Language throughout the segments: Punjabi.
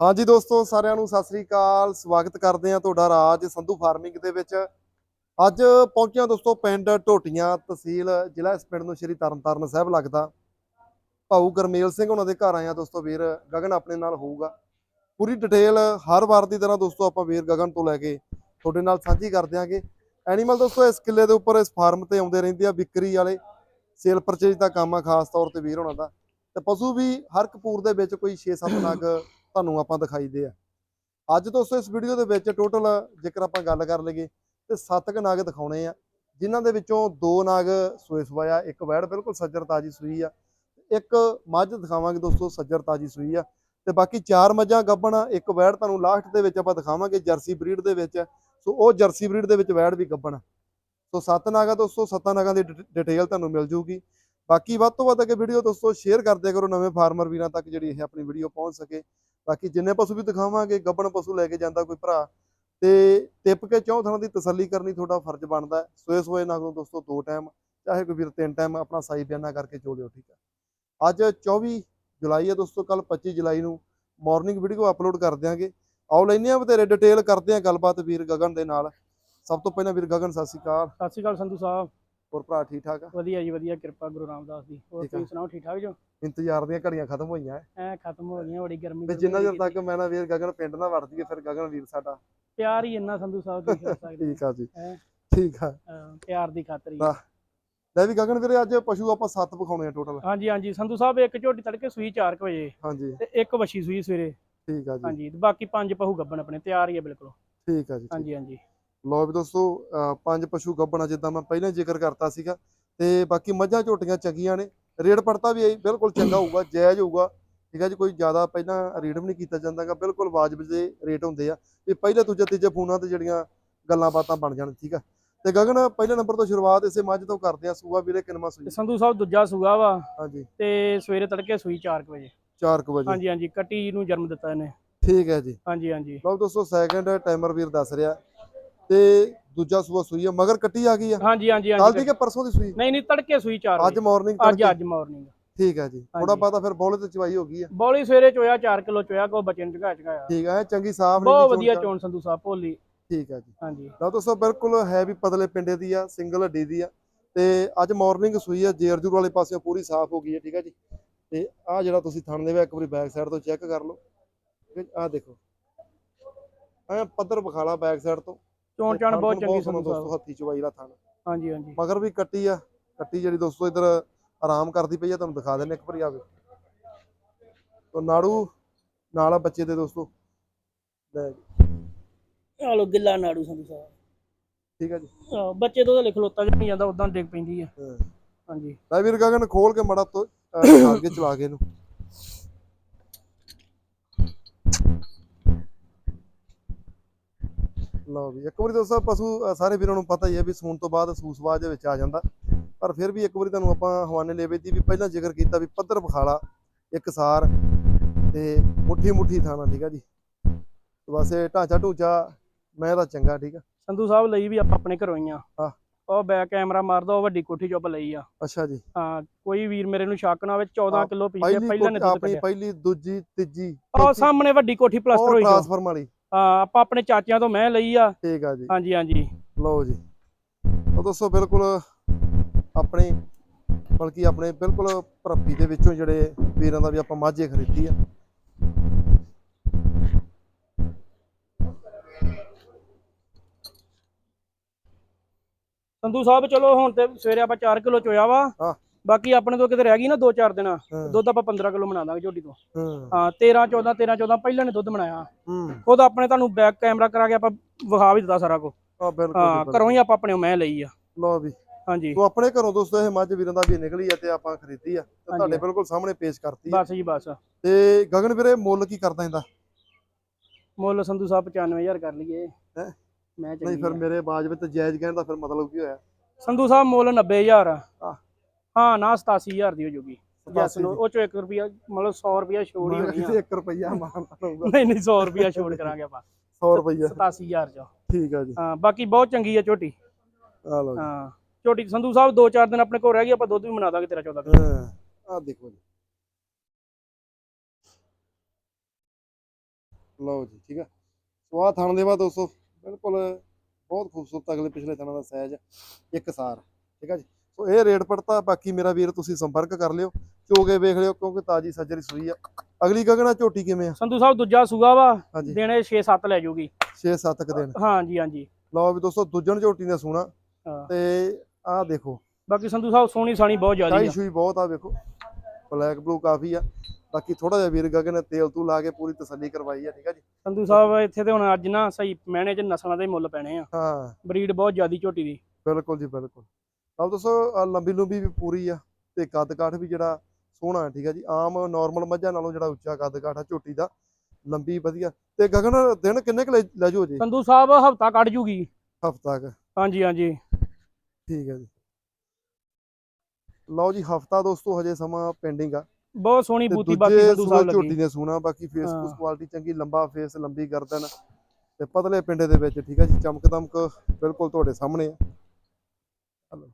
ਹਾਂਜੀ ਦੋਸਤੋ, ਸਾਰਿਆਂ ਨੂੰ ਸਤਿ ਸ੍ਰੀ ਅਕਾਲ। ਸਵਾਗਤ ਕਰਦੇ ਹਾਂ ਤੁਹਾਡਾ ਰਾਜ ਸੰਧੂ ਫਾਰਮਿੰਗ ਦੇ ਵਿੱਚ। ਅੱਜ ਪਹੁੰਚਿਆ ਦੋਸਤੋ, ਪਿੰਡ ਟੋਟੀਆਂ ਤਹਿਸੀਲ, ਜ਼ਿਲ੍ਹਾ ਇਸ ਪਿੰਡ ਨੂੰ ਸ਼੍ਰੀ ਤਰਨਤਾਰਨ ਸਾਹਿਬ ਲੱਗਦਾ। ਭਾਊ ਗਰਮੇਲ ਸਿੰਘ ਉਹਨਾਂ ਦੇ ਘਰ ਆਇਆ ਦੋਸਤੋ ਵੀਰ। ਗਗਨ ਆਪਣੇ ਨਾਲ ਹੋਊਗਾ। ਪੂਰੀ ਡਿਟੇਲ ਹਰ ਵਾਰ ਦੀ ਤਰ੍ਹਾਂ ਦੋਸਤੋ ਆਪਾਂ ਵੀਰ ਗਗਨ ਤੋਂ ਲੈ ਕੇ ਤੁਹਾਡੇ ਨਾਲ ਸਾਂਝੀ ਕਰ ਦਿਆਂਗੇ। ਐਨੀਮਲ ਦੋਸਤੋ, ਇਸ ਕਿੱਲੇ ਦੇ ਉੱਪਰ ਇਸ ਫਾਰਮ ਤੇ ਆਉਂਦੇ ਰਹਿੰਦੇ ਆ ਵਿਕਰੀ ਵਾਲੇ। ਸੇਲ ਪਰਚੇਜ ਦਾ ਕੰਮ ਆ ਖਾਸ ਤੌਰ ਤੇ ਵੀਰ ਹੋਣਾ ਦਾ। ਤੇ ਪਸ਼ੂ ਵੀ ਹਰ ਕਪੂਰ ਦੇ ਵਿੱਚ ਕੋਈ 6-7 ਨਗ ਤੁਹਾਨੂੰ ਆਪਾਂ ਦਿਖਾਈਦੇ ਆ। ਅੱਜ ਦੋਸਤੋ, ਇਸ ਵੀਡੀਓ ਦੇ ਵਿੱਚ ਟੋਟਲ ਜੇਕਰ ਆਪਾਂ ਗੱਲ ਕਰ ਲਈਏ, ਤੇ 7 ਕ ਨਾਗ ਦਿਖਾਉਣੇ ਆ, ਜਿਨ੍ਹਾਂ ਦੇ ਵਿੱਚੋਂ ਦੋ ਨਾਗ ਸੂਏ ਸਵਾਇਆ ਇੱਕ ਵੈੜ ਬਿਲਕੁਲ ਸੱਜਰ ਤਾਜੀ ਸੂਈ ਆ, ਇੱਕ ਮੱਝ ਦਿਖਾਵਾਂਗੇ ਦੋਸਤੋ, ਸੱਜਰ ਤਾਜੀ ਸੂਈ ਆ, ਤੇ ਬਾਕੀ ਚਾਰ ਮੱਝਾਂ ਗੱਭਣ ਇੱਕ ਵੈੜ ਤੁਹਾਨੂੰ ਲਾਸਟ ਦੇ ਵਿੱਚ ਆਪਾਂ ਦਿਖਾਵਾਂਗੇ, ਜਰਸੀ ਬਰੀਡ ਦੇ ਵਿੱਚ ਸੋ ਉਹ ਜਰਸੀ ਬਰੀਡ ਦੇ ਵਿੱਚ ਵੈੜ ਵੀ ਗੱਭਣ ਸੋ ਸੱਤ ਨਾਗਾ ਦੋਸਤੋ, ਸੱਤਾਂ ਨਾਗਾਂ ਦੀ ਡਿਟੇਲ ਤੁਹਾਨੂੰ ਮਿਲ ਜੂਗੀ। ਬਾਕੀ ਵੱਧ ਤੋਂ ਵੱਧ ਅੱਗੇ ਵੀਡੀਓ ਦੋਸਤੋ, ਸ਼ੇਅਰ ਕਰਦੇ ਦਿਆ ਕਰੋ, ਨਵੇਂ ਫਾਰਮਰ ਵੀਰਾਂ ਤੱਕ ਜਿਹੜੀ ਇਹ ਆਪਣੀ ਵੀਡੀਓ ਪਹੁੰਚ ਸਕੇ। ਬਾਕੀ ਜਿੰਨੇ ਪਸ਼ੂ ਵੀ ਦਿਖਾਵਾਂਗੇ, ਗੱਬਣ ਪਸ਼ੂ ਲੈ ਕੇ ਜਾਂਦਾ ਕੋਈ ਭਰਾ, ਤੇ ਟਿਪ ਕੇ ਚੌਂ ਥਾਂ ਦੀ ਤਸੱਲੀ ਕਰਨੀ ਤੁਹਾਡਾ ਫਰਜ਼ ਬਣਦਾ ਹੈ। ਸੋਏ ਸੋਏ ਨਾਗ ਦੋਸਤੋ, ਦੋ ਟਾਈਮ ਚਾਹੇ ਕੋਈ ਵੀਰ ਤਿੰਨ ਟਾਈਮ ਆਪਣਾ ਸਾਈ ਬਿਆਨਾ ਕਰਕੇ ਚੋਲਿਓ ਠੀਕ ਹੈ। ਅੱਜ 24 ਜੁਲਾਈ ਹੈ ਦੋਸਤੋ ਕੱਲ 25 ਜੁਲਾਈ ਨੂੰ ਮਾਰਨਿੰਗ ਵੀਡੀਓ ਅਪਲੋਡ ਕਰ ਦਿਆਂਗੇ। ਆਓ ਲੈਨੇ ਆ ਬਥੇਰੇ ਡਿਟੇਲ ਕਰਦੇ ਆ ਗੱਲਬਾਤ ਵੀਰ ਗਗਨ ਦੇ ਨਾਲ। ਸਭ ਤੋਂ ਪਹਿਲਾਂ ਵੀਰ ਗਗਨ, ਸਤਿ ਸ਼੍ਰੀ ਅਕਾਲ। ਸਤਿ ਸ਼੍ਰੀ ਅਕਾਲ ਸੰਧੂ ਸਾਹਿਬ। ਹੋਰ ਭਰਾ ਠੀਕ ਠਾਕ ਆ? ਵਧੀਆ ਜੀ ਵਧੀਆ ਕਿਰਪਾ ਗੁਰੂ ਰਾਮਦਾਸ ਦੀ। ਹੋਰ ਠੀਕ ਆ। ਤੁਸੀਂ ਸੁਣਾਓ ਠੀਕ ਠਾਕ ਜੋ? ਇੰਤਜ਼ਾਰ ਦੀਆਂ ਘੜੀਆਂ ਖਤਮ ਹੋਈਆਂ ਐ। ਖਤਮ ਹੋ ਗਈਆਂ ਬੜੀ ਗਰਮੀ ਤੇ ਗੁਰਮੀ ਜਿੰਨਾ ਚਿਰ ਹੋਈ ਤੱਕ ਮੈਂ ਨਾ ਵੀਰ ਗਗਨ ਪਿੰਡ ਨਾ ਵੜ ਜੀਏ ਫਿਰ ਗਗਨ ਵੀਰ ਸਾਡਾ। ਪਿਆਰ ਹੀ ਇੰਨਾ ਸੰਧੂ ਸਾਹਿਬ ਕਰ ਸਕਦੇ। ਠੀਕ ਆ ਜੀ। ਹੈਂ? ਠੀਕ ਆ। ਅਹ ਪਿਆਰ ਦੀ ਖਾਤਰ ਹੀ। ਵਾਹ। ਲੈ ਵੀ ਗਗਨ ਵੀਰੇ ਅੱਜ ਪਸ਼ੂ ਆਪਾਂ ਸੱਤ ਵਿਖਾਉਣੇ ਆ ਟੋਟਲ ਹਾਂਜੀ ਹਾਂਜੀ ਸੰਧੂ ਸਾਹਿਬ ਇੱਕ ਝੋਟੀ ਤੜਕੇ ਸੂਈ 4 ਵਜੇ ਹਾਂਜੀ। ਤੇ ਇੱਕ ਵਛੀ ਸੂਈ ਸਵੇਰੇ। ਠੀਕ ਆ ਜੀ। ਹਾਂਜੀ ਤੇ ਬਾਕੀ ਪੰਜ ਪਹੂ ਗੱਬਣ ਆਪਣੇ ਤਿਆਰ ਹੀ ਹੈ ਬਿਲਕੁਲ। ਠੀਕ ਆ ਜੀ ਠੀਕ। ਹਾਂਜੀ ਹਾਂਜੀ। ਲਓ ਵੀ ਦੋਸਤੋ ਪੰਜ ਪਸ਼ੂ ਗੱਭਣਾ ਜਿੱਦਾਂ ਮੈਂ ਪਹਿਲਾਂ ਜ਼ਿਕਰ ਕਰਤਾ ਸੀਗਾ ਤੇ ਬਾਕੀ ਮੱਝਾਂ ਝੋਟੀਆਂ ਚੰਗੀਆਂ ਨੇ ਰੇਟ ਪੜਤਾ ਵੀ ਬਿਲਕੁਲ ਚੰਗਾ ਹੋਊਗਾ ਜਾਇਜ਼ ਹੋਊਗਾ ਠੀਕ ਆ ਜੀ ਕੋਈ ਜ਼ਿਆਦਾ ਪਹਿਲਾਂ ਰੇਟ ਵੀ ਨਹੀਂ ਕੀਤਾ ਜਾਂਦਾਗਾ ਬਿਲਕੁਲ ਵਾਜਬ ਦੇ ਰੇਟ ਹੁੰਦੇ ਆ ਇਹ ਪਹਿਲੇ ਦੂਜੇ ਤੀਜੇ ਫੋਨਾਂ ਤੇ ਜਿਹੜੀਆਂ ਗੱਲਾਂ ਬਾਤਾਂ ਬਣ ਜਾਣ ਠੀਕ ਆ ਤੇ ਗਗਨ ਪਹਿਲੇ ਨੰਬਰ ਤੋਂ ਸ਼ੁਰੂਆਤ ਇਸੇ ਮੱਝ ਤੋਂ ਕਰਦੇ ਆ ਸੂਆ ਵੀਰੇ ਕਿੰਨਵਾਂ ਸੂਈ? ਸੰਧੂ ਸਾਹਿਬ ਦੂਜਾ ਸੂਗਾ ਵਾ ਹਾਂਜੀ। ਤੇ ਸਵੇਰੇ ਤੜਕੇ ਸੂਈ 4 ਵਜੇ। 4 ਵਜੇ। ਹਾਂਜੀ ਹਾਂਜੀ ਕੱਟੀ ਨੂੰ ਜਨਮ ਦਿੱਤਾ ਇਹਨੇ। ਠੀਕ ਹੈ ਜੀ। ਹਾਂਜੀ ਹਾਂਜੀ। ਲਓ ਦੋਸਤੋ ਸੈਕੰਡ ਟਾਈਮਰ ਵੀਰ ਦੱਸ ਰਿਹਾ ਤੇ ਦੂਜਾ ਸੂਆ ਸੂਈ ਆ ਮਗਰ ਕੱਟੀ ਆ ਗਈ ਆ? ਹਾਂਜੀ ਹਾਂਜੀ ਕੱਲ ਹਾਂਜੀ ਦੀ ਕਿ ਪਰਸੋਂ ਦੀ ਸੂਈ? ਨਹੀਂ ਨਹੀਂ ਤੜਕੇ ਸੂਈ 4 ਅੱਜ ਮਾਰਨਿੰਗ ਅੱਜ ਅੱਜ ਮਾਰਨਿੰਗ ਠੀਕ ਹੈ ਜੀ। ਥੋੜਾ ਹਾਂਜੀ। ਬਾਤਾ ਫਿਰ ਬੋਲੇ ਤੇ ਚਵਾਈ ਹੋ ਗਈ ਆ। ਬੋਲੀ ਸਵੇਰੇ ਚੋਇਆ 4 ਕਿਲੋ ਚੋਇਆ ਕੋ ਬੱਚੇ ਨੂੰ ਚਗਾ ਚਗਾਇਆ ਠੀਕ ਹੈ ਚੰਗੀ ਸਾਫ਼ ਬਹੁਤ ਵਧੀਆ ਚੋਣ ਸੰਧੂ ਸਾਹਿਬ ਭੋਲੀ। ਠੀਕ ਹੈ ਜੀ। ਹਾਂਜੀ। ਲਓ ਦੋਸਤੋ ਬਿਲਕੁਲ ਹੈ ਵੀ ਪਤਲੇ ਪਿੰਡੇ ਦੀ ਆ ਸਿੰਗਲ ਹੱਡੀ ਦੀ ਆ। ਤੇ ਅੱਜ ਮਾਰਨਿੰਗ ਸੂਈ ਆ ਜੇਰਜੂਰ ਵਾਲੇ ਪਾਸਿਓਂ ਪੂਰੀ ਸਾਫ਼ ਹੋ ਗਈ ਹੈ ਠੀਕ ਹੈ ਜੀ। ਤੇ ਆ ਜਿਹੜਾ ਤੁਸੀਂ ਥਣ ਦੇ ਵੇ ਇੱਕ ਵਾਰੀ ਬੈਕ ਸਾਈਡ ਤੋਂ ਚੈੱਕ ਕਰ ਲਓ। ਆ ਦੇਖੋ। ਐ ਪੱਧਰ ਵਿਖਾਲਾ ਬੈਕ ਸਾਈਡ ਤੋਂ। ਚੋਣ ਚਾਣ ਬਹੁਤ ਚੰਗੀ ਸਾਹਿਬ ਦੋਸਤੋ ਹੱਥੀ ਚਵਾਈ ਦਾ ਥਣ ਹਾਂਜੀ ਹਾਂਜੀ। ਮਗਰ ਵੀ ਕੱਟੀ ਆ ਕੱਟੀ ਜਿਹੜੀ ਦੋਸਤੋ ਇਧਰ ਆਰਾਮ ਕਰਦੀ ਪਈ ਆ ਤੁਹਾਨੂੰ ਦਿਖਾ ਦਿੰਨੇ ਇੱਕ ਵਾਰੀ ਆਵੇ ਤੋ ਨਾੜੂ ਨਾਲ ਆ ਬੱਚੇ ਦੇ ਦੋਸਤੋ। ਲੈ ਜੀ, ਆ ਲੋ ਗਿੱਲਾ ਨਾੜੂ ਸੰਧੂ ਸਾਹਿਬ ਠੀਕ ਹੈ ਜੀ। ਬੱਚੇ ਤੋਂ ਤਾਂ ਲਿਖ ਲੋਤਾ ਜਿਹਾ ਨਹੀਂ ਜਾਂਦਾ ਉਦਾਂ ਡਿੱਗ ਪੈਂਦੀ ਆ। ਹਾਂਜੀ। ਲੈ ਵੀਰ ਗਗਨ ਖੋਲ ਕੇ ਮੜਾ ਤੋਂ ਅੱਗੇ ਚਲਾ ਕੇ ਇਹਨੂੰ। ਲਓ ਵੀ ਇੱਕ ਵਾਰੀ ਦੋਸਤੋ ਪਸ਼ੂ ਸਾਰੇ ਵੀਰਾਂ ਨੂੰ ਪਤਾ ਹੀ ਹੈ ਵੀ ਸੂਣ ਤੋਂ ਬਾਅਦ ਸੂਸਵਾਜ ਦੇ ਵਿੱਚ ਆ ਜਾਂਦਾ। ਪਰ ਫਿਰ ਵੀ ਇੱਕ ਵਾਰੀ ਤੁਹਾਨੂੰ ਆਪਾਂ ਹਵਾਨੇ ਲੈਵੇ ਦੀ ਵੀ ਪਹਿਲਾਂ ਜ਼ਿਕਰ ਕੀਤਾ ਵੀ ਪੱਧਰ ਬਖਾਲਾ ਇੱਕ ਸਾਰ ਤੇ ਮੁੱਠੀ ਮੁੱਠੀ ਥਾਣਾ ਠੀਕ ਆ ਜੀ? ਬਸ ਇਹ ਢਾਂਚਾ ਢੂਚਾ ਮੈਂ ਤਾਂ ਚੰਗਾ ਠੀਕ ਆ? ਸੰਧੂ ਸਾਹਿਬ ਲਈ ਵੀ ਆਪਾਂ ਆਪਣੇ ਘਰੋਂ ਹੀ ਆ। ਹਾਂ। ਉਹ ਬੈਕ ਕੈਮਰਾ ਮਾਰਦਾ ਉਹ ਵੱਡੀ ਕੋਠੀ ਚੁੱਪ ਲਈ ਆ। ਅੱਛਾ ਜੀ। ਹਾਂ ਕੋਈ ਵੀਰ ਮੇਰੇ ਨੂੰ ਸ਼ੱਕ ਨਾ ਹੋਵੇ 14 ਹਾਂ, ਕਿਲੋ ਪੀਛੇ ਪਹਿਲੀ ਨੇ ਆਪਣੀ ਪਹਿਲੀ ਦੂਜੀ ਤੀਜੀ ਉਹ ਸਾਹਮਣੇ ਵੱਡੀ ਕੋਠੀ ਪਲਸਟਰ ਹੋਈ ਆ ਟ੍ਰਾਂਸਫਾਰਮ ਵਾਲੀ। ਆਪਾਂ ਆਪਣੇ ਚਾਚਿਆਂ ਤੋਂ ਮੈਂ ਲਈ ਆ। ਠੀਕ ਆ ਜੀ। ਹਾਂਜੀ ਹਾਂਜੀ। ਲਓ ਜੀ। ਉਹ ਦੋਸਤੋ ਬਿਲਕੁਲ ਆਪਣੇ ਬਲਕਿ ਆਪਣੇ ਬਿਲਕੁਲ ਭਰਪੀ ਦੇ ਵਿੱਚੋਂ ਜਿਹੜੇ ਵੀਰਾਂ ਦਾ ਵੀ ਆਪਾਂ ਮਾਝੇ ਖਰੀਦੀ ਆ। ਸੰਧੂ ਸਾਹਿਬ ਚਲੋ ਹੁਣ ਤੇ ਸਵੇਰੇ ਆਪਾਂ 4 ਕਿਲੋ ਚੋਇਆ ਵਾ। ਹਾਂ। ਬਾਕੀ ਆਪਣੇ ਤੋਂ ਕਿਤੇ ਰਹਿ ਗਈ ਨਾ 2-4 ਦਿਨ। ਦੁੱਧ ਆਪਾਂ 15 ਕਿਲੋ ਬਣਾ ਦਾਂਗੇ ਝੋਟੀ ਤੋਂ। ਹੂੰ। ਹਾਂ 13 14 13 14 ਪਹਿਲਾਂ ਨੇ ਦੁੱਧ ਬਣਾਇਆ। ਖੁਦ ਆਪਣੇ ਤੁਹਾਨੂੰ ਬੈਕ ਕੈਮਰਾ ਕਰਾ ਕੇ ਆਪਾਂ ਵਿਖਾ ਵੀ ਦਿੱਤਾ ਸਾਰਾ ਕੁਝ ਬਿਲਕੁਲ ਹਾਂ ਜੀ, ਘਰੋਂ ਹੀ ਆਪਾਂ ਆਪਣੇ ਮੈਂ ਲਈ ਆ। ਲਓ ਵੀ। ਹਾਂਜੀ। ਤੋ ਆਪਣੇ ਘਰੋਂ ਦੋਸਤੋ ਇਹ ਮੱਝ ਵੀਰਾਂ ਦਾ ਵੀ ਨਿਕਲੀ ਆ ਤੇ ਆਪਾਂ ਖਰੀਦੀ ਆ। ਤੇ। ਤੁਹਾਡੇ ਬਿਲਕੁਲ ਸਾਹਮਣੇ ਪੇਸ਼ ਕਰਤੀ ਬਸ ਜੀ ਬਸ। ਤੇ ਗਗਨ ਵੀਰੇ ਮੁੱਲ ਕੀ ਕਰਦਾ ਇਹਦਾ? ਮੁੱਲ ਸੰਧੂ ਸਾਹਿਬ 95000 ਕਰ ਲਈਏ। ਹੈਂ? ਮੈਂ ਨਹੀਂ ਫਿਰ। ਮੇਰੇ ਬਾਜ ਵਿੱਚ ਜਾਇਜ਼ ਕਹਿਣ ਦਾ ਫਿਰ ਮਤਲਬ ਕੀ ਹੋਇਆ? ਸੰਧੂ ਸਾਹਿਬ ਮੁੱਲ 90000 ਆ। ਹਾਂ। ਨਾ 87000 ਦੀ ਹੋ ਜੂਗੀ। ਜੈਸ 87 ਨੂੰ ਉਹ ਚੋਂ 1 ਰੁਪਿਆ ਮਤਲਬ 100 ਰੁਪਿਆ ਛੋੜ ਹੀ ਹੋਣੀ ਆ। 1 ਰੁਪਈਆ ਮਾਨਤਾ ਹੋਊਗਾ ਨਹੀਂ ਨਹੀਂ 100 ਰੁਪਿਆ ਛੋੜ ਕਰਾਂਗੇ ਆਪਾਂ। 100 ਰੁਪਈਆ। 87000 ਚ। ਠੀਕ ਆ ਜੀ। ਹਾਂ ਬਾਕੀ ਬਹੁਤ ਚੰਗੀ ਆ ਝੋਟੀ। ਆ ਲਓ। ਹਾਂ ਝੋਟੀ ਸੰਧੂ ਸਾਹਿਬ 2-4 ਦਿਨ ਆਪਣੇ ਕੋਲ ਰਹਿ ਗਈ ਆਪਾਂ ਦੁੱਧ ਵੀ ਬਣਾ ਦਾਂਗੇ ਤੇਰਾ 14 ਕਿਲੋ ਹਾਂ ਆ ਦੇਖੋ ਜੀ। ਲਓ ਜੀ ਠੀਕ ਆ। ਸੋ ਆਹ ਥਣ ਦੇ ਬਾਅਦ ਦੋਸਤੋ ਬਿਲਕੁਲ ਬਹੁਤ ਖੂਬਸੂਰਤ ਅਗਲੇ ਪਿਛਲੇ ਥਣਾਂ ਦਾ ਸਾਈਜ਼ ਇੱਕ ਸਾਰ ਠੀਕ ਆ ਜੀ। ਸੋ ਇਹ ਰੇਟ ਪੜਤਾ ਬਾਕੀ ਮੇਰਾ ਵੀਰ ਤੁਸੀਂ ਸੰਪਰਕ ਕਰ ਲਿਓ ਚੋਗੇ ਵੇਖ ਲਿਓ ਕਿਉਂਕਿ ਤਾਜੀ ਸੱਜਰੀ ਸੂਈ ਆ। ਅਗਲੀ ਗਗਨਾ ਝੋਟੀ ਕਿਵੇਂ ਆ? ਸੰਧੂ ਸਾਹਿਬ ਦੂਜਾ ਸੂਗਾ ਵਾ ਹਾਂਜੀ। ਦਿਨੇ 6-7 ਲੈ ਜਾਊਗੀ 6-7 ਕ ਦਿਨ। ਹਾਂਜੀ ਹਾਂਜੀ। ਲਓ ਵੀ ਦੋਸਤੋ ਦੁੱਜਣ ਝੋਟੀ ਦਾ ਸੋਨਾ ਹਾਂ। ਤੇ ਆਹ ਦੇਖੋ। ਬਾਕੀ ਸੰਧੂ ਸਾਹਿਬ ਸੋਹਣੀ ਸਾਣੀ ਬਹੁਤ ਜ਼ਿਆਦਾ ਆ। ਸ਼ੂਈ ਬਹੁਤ ਆ ਵੇਖੋ। ਬਲੈਕ ਬਲੂ ਕਾਫੀ ਆ। ਬਾਕੀ ਥੋੜਾ ਜਿਹਾ ਵੀਰ ਗਗਨ ਨੇ ਤੇਲ ਤੂ ਲਾ ਕੇ ਪੂਰੀ ਤਸੱਲੀ ਕਰਵਾਈ ਆ ਠੀਕ ਆ ਜੀ? ਸੰਧੂ ਸਾਹਿਬ ਇੱਥੇ ਤੇ ਹੁਣ ਅੱਜ ਨਾ ਸਹੀ ਮਹਿਣੇ 'ਚ ਨਸਲਾਂ ਦੇ ਮੁੱਲ ਪੈਣੇ ਆ। ਹਾਂ। ਬਰੀਡ ਬਹੁਤ ਜ਼ਿਆਦੀ ਝੋਟੀ ਦੀ। ਬਿਲਕੁਲ ਜੀ ਬਿਲਕੁਲ। ਆਪ ਦੱਸੋ ਲੰਬੀ ਲੰਬੀ ਵੀ ਪੂਰੀ ਆ ਤੇ ਕੱਦ ਕਾਠ ਵੀ ਜਿਹੜਾ ਸੋਹਣਾ ਹੈ ਠੀਕ ਆ ਜੀ। ਆਮ ਨਾਰਮਲ ਮੱਝਾਂ ਨਾਲੋਂ ਜਿਹੜਾ ਉੱਚਾ ਕੱਦ ਕਾਠ ਆ ਝੋਟੀ ਦਾ ਲੰਬੀ ਵਧੀਆ। ਤੇ ਗਗਨ ਦਿਨ ਕਿੰਨੇ ਕੁ ਲੈ ਜਾਓ ਜੀ? ਸੰਧੂ ਸਾਹਿਬ ਹਫਤਾ ਕੱਢ ਜੂਗੀ। ਹਫਤਾ ਕ। ਹਾਂਜੀ ਹਾਂਜੀ। ਠੀਕ ਹੈ ਜੀ। ਲਓ ਜੀ ਹਫਤਾ ਦੋਸਤੋ ਹਜੇ ਸਮਾਂ ਪੈਂਡਿੰਗ ਆ। ਬਹੁਤ ਸੋਹਣੀ ਬੂਤੀ ਬਾਕੀ ਸੰਧੂ ਸਾਹਿਬ ਝੋਟੀ ਲੱਗੀ ਦੀਆਂ ਸੂਣਾ ਬਾਕੀ ਫੇਸ ਹਾਂ। ਫੂਸ ਕੁਆਲਿਟੀ ਚੰਗੀ ਲੰਬਾ ਫੇਸ ਲੰਬੀ ਗਰਦਨ ਤੇ ਪਤਲੇ ਪਿੰਡੇ ਦੇ ਵਿੱਚ ਠੀਕ ਹੈ ਜੀ। ਚਮਕ ਦਮਕ ਬਿਲਕੁਲ ਤੁਹਾਡੇ ਸਾਹਮਣੇ ਆ। ਹਲੋ।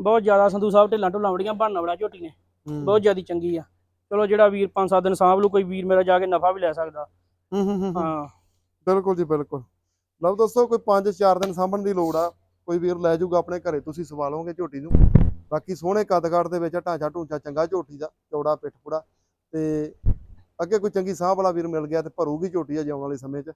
ਬਹੁਤ ਜ਼ਿਆਦਾ ਸੰਧੂ ਸਾਹਿਬ ਢਿੱਲਾਂ ਢੁੱਲਾਂ ਬੜੀਆਂ ਬਣਨਾ ਬੜਾ ਝੋਟੀ ਨੇ। ਬਹੁਤ ਜ਼ਿਆਦੀ ਚੰਗੀ ਆ। ਚਲੋ ਜਿਹੜਾ ਵੀਰ 5-7 ਦਿਨ ਸਾਂਭ ਲੂ ਕੋਈ ਵੀਰ ਮੇਰਾ ਜਾ ਕੇ ਨਫਾ ਵੀ ਲੈ ਸਕਦਾ। ਹੂੰ ਬਿਲਕੁਲ ਜੀ ਬਿਲਕੁਲ। ਲਓ ਦੋਸਤੋ ਕੋਈ 5-4 ਦਿਨ ਸਾਂਭਣ ਦੀ ਲੋੜ ਆ। ਕੋਈ ਵੀਰ ਲੈ ਜਾਊਗਾ ਆਪਣੇ ਘਰੇ ਤੁਸੀਂ ਸਵਾਲੋਗੇ ਝੋਟੀ ਨੂੰ। ਬਾਕੀ ਸੋਹਣੇ ਕੱਦ-ਕਾਠ ਦੇ ਵਿੱਚ ਢਾਂਚਾ ਢੂੰਚਾ ਚੰਗਾ ਝੋਟੀ ਦਾ ਚੌੜਾ ਪਿੱਠ ਪੂੜਾ ਤੇ ਅੱਗੇ ਕੋਈ ਚੰਗੀ ਸਾਂਭ ਵਾਲਾ ਵੀਰ ਮਿਲ ਗਿਆ ਤੇ ਭਰੂਗੀ ਝੋਟੀ ਆ ਜਾਉਣ ਵਾਲੇ ਸਮੇਂ 'ਚ।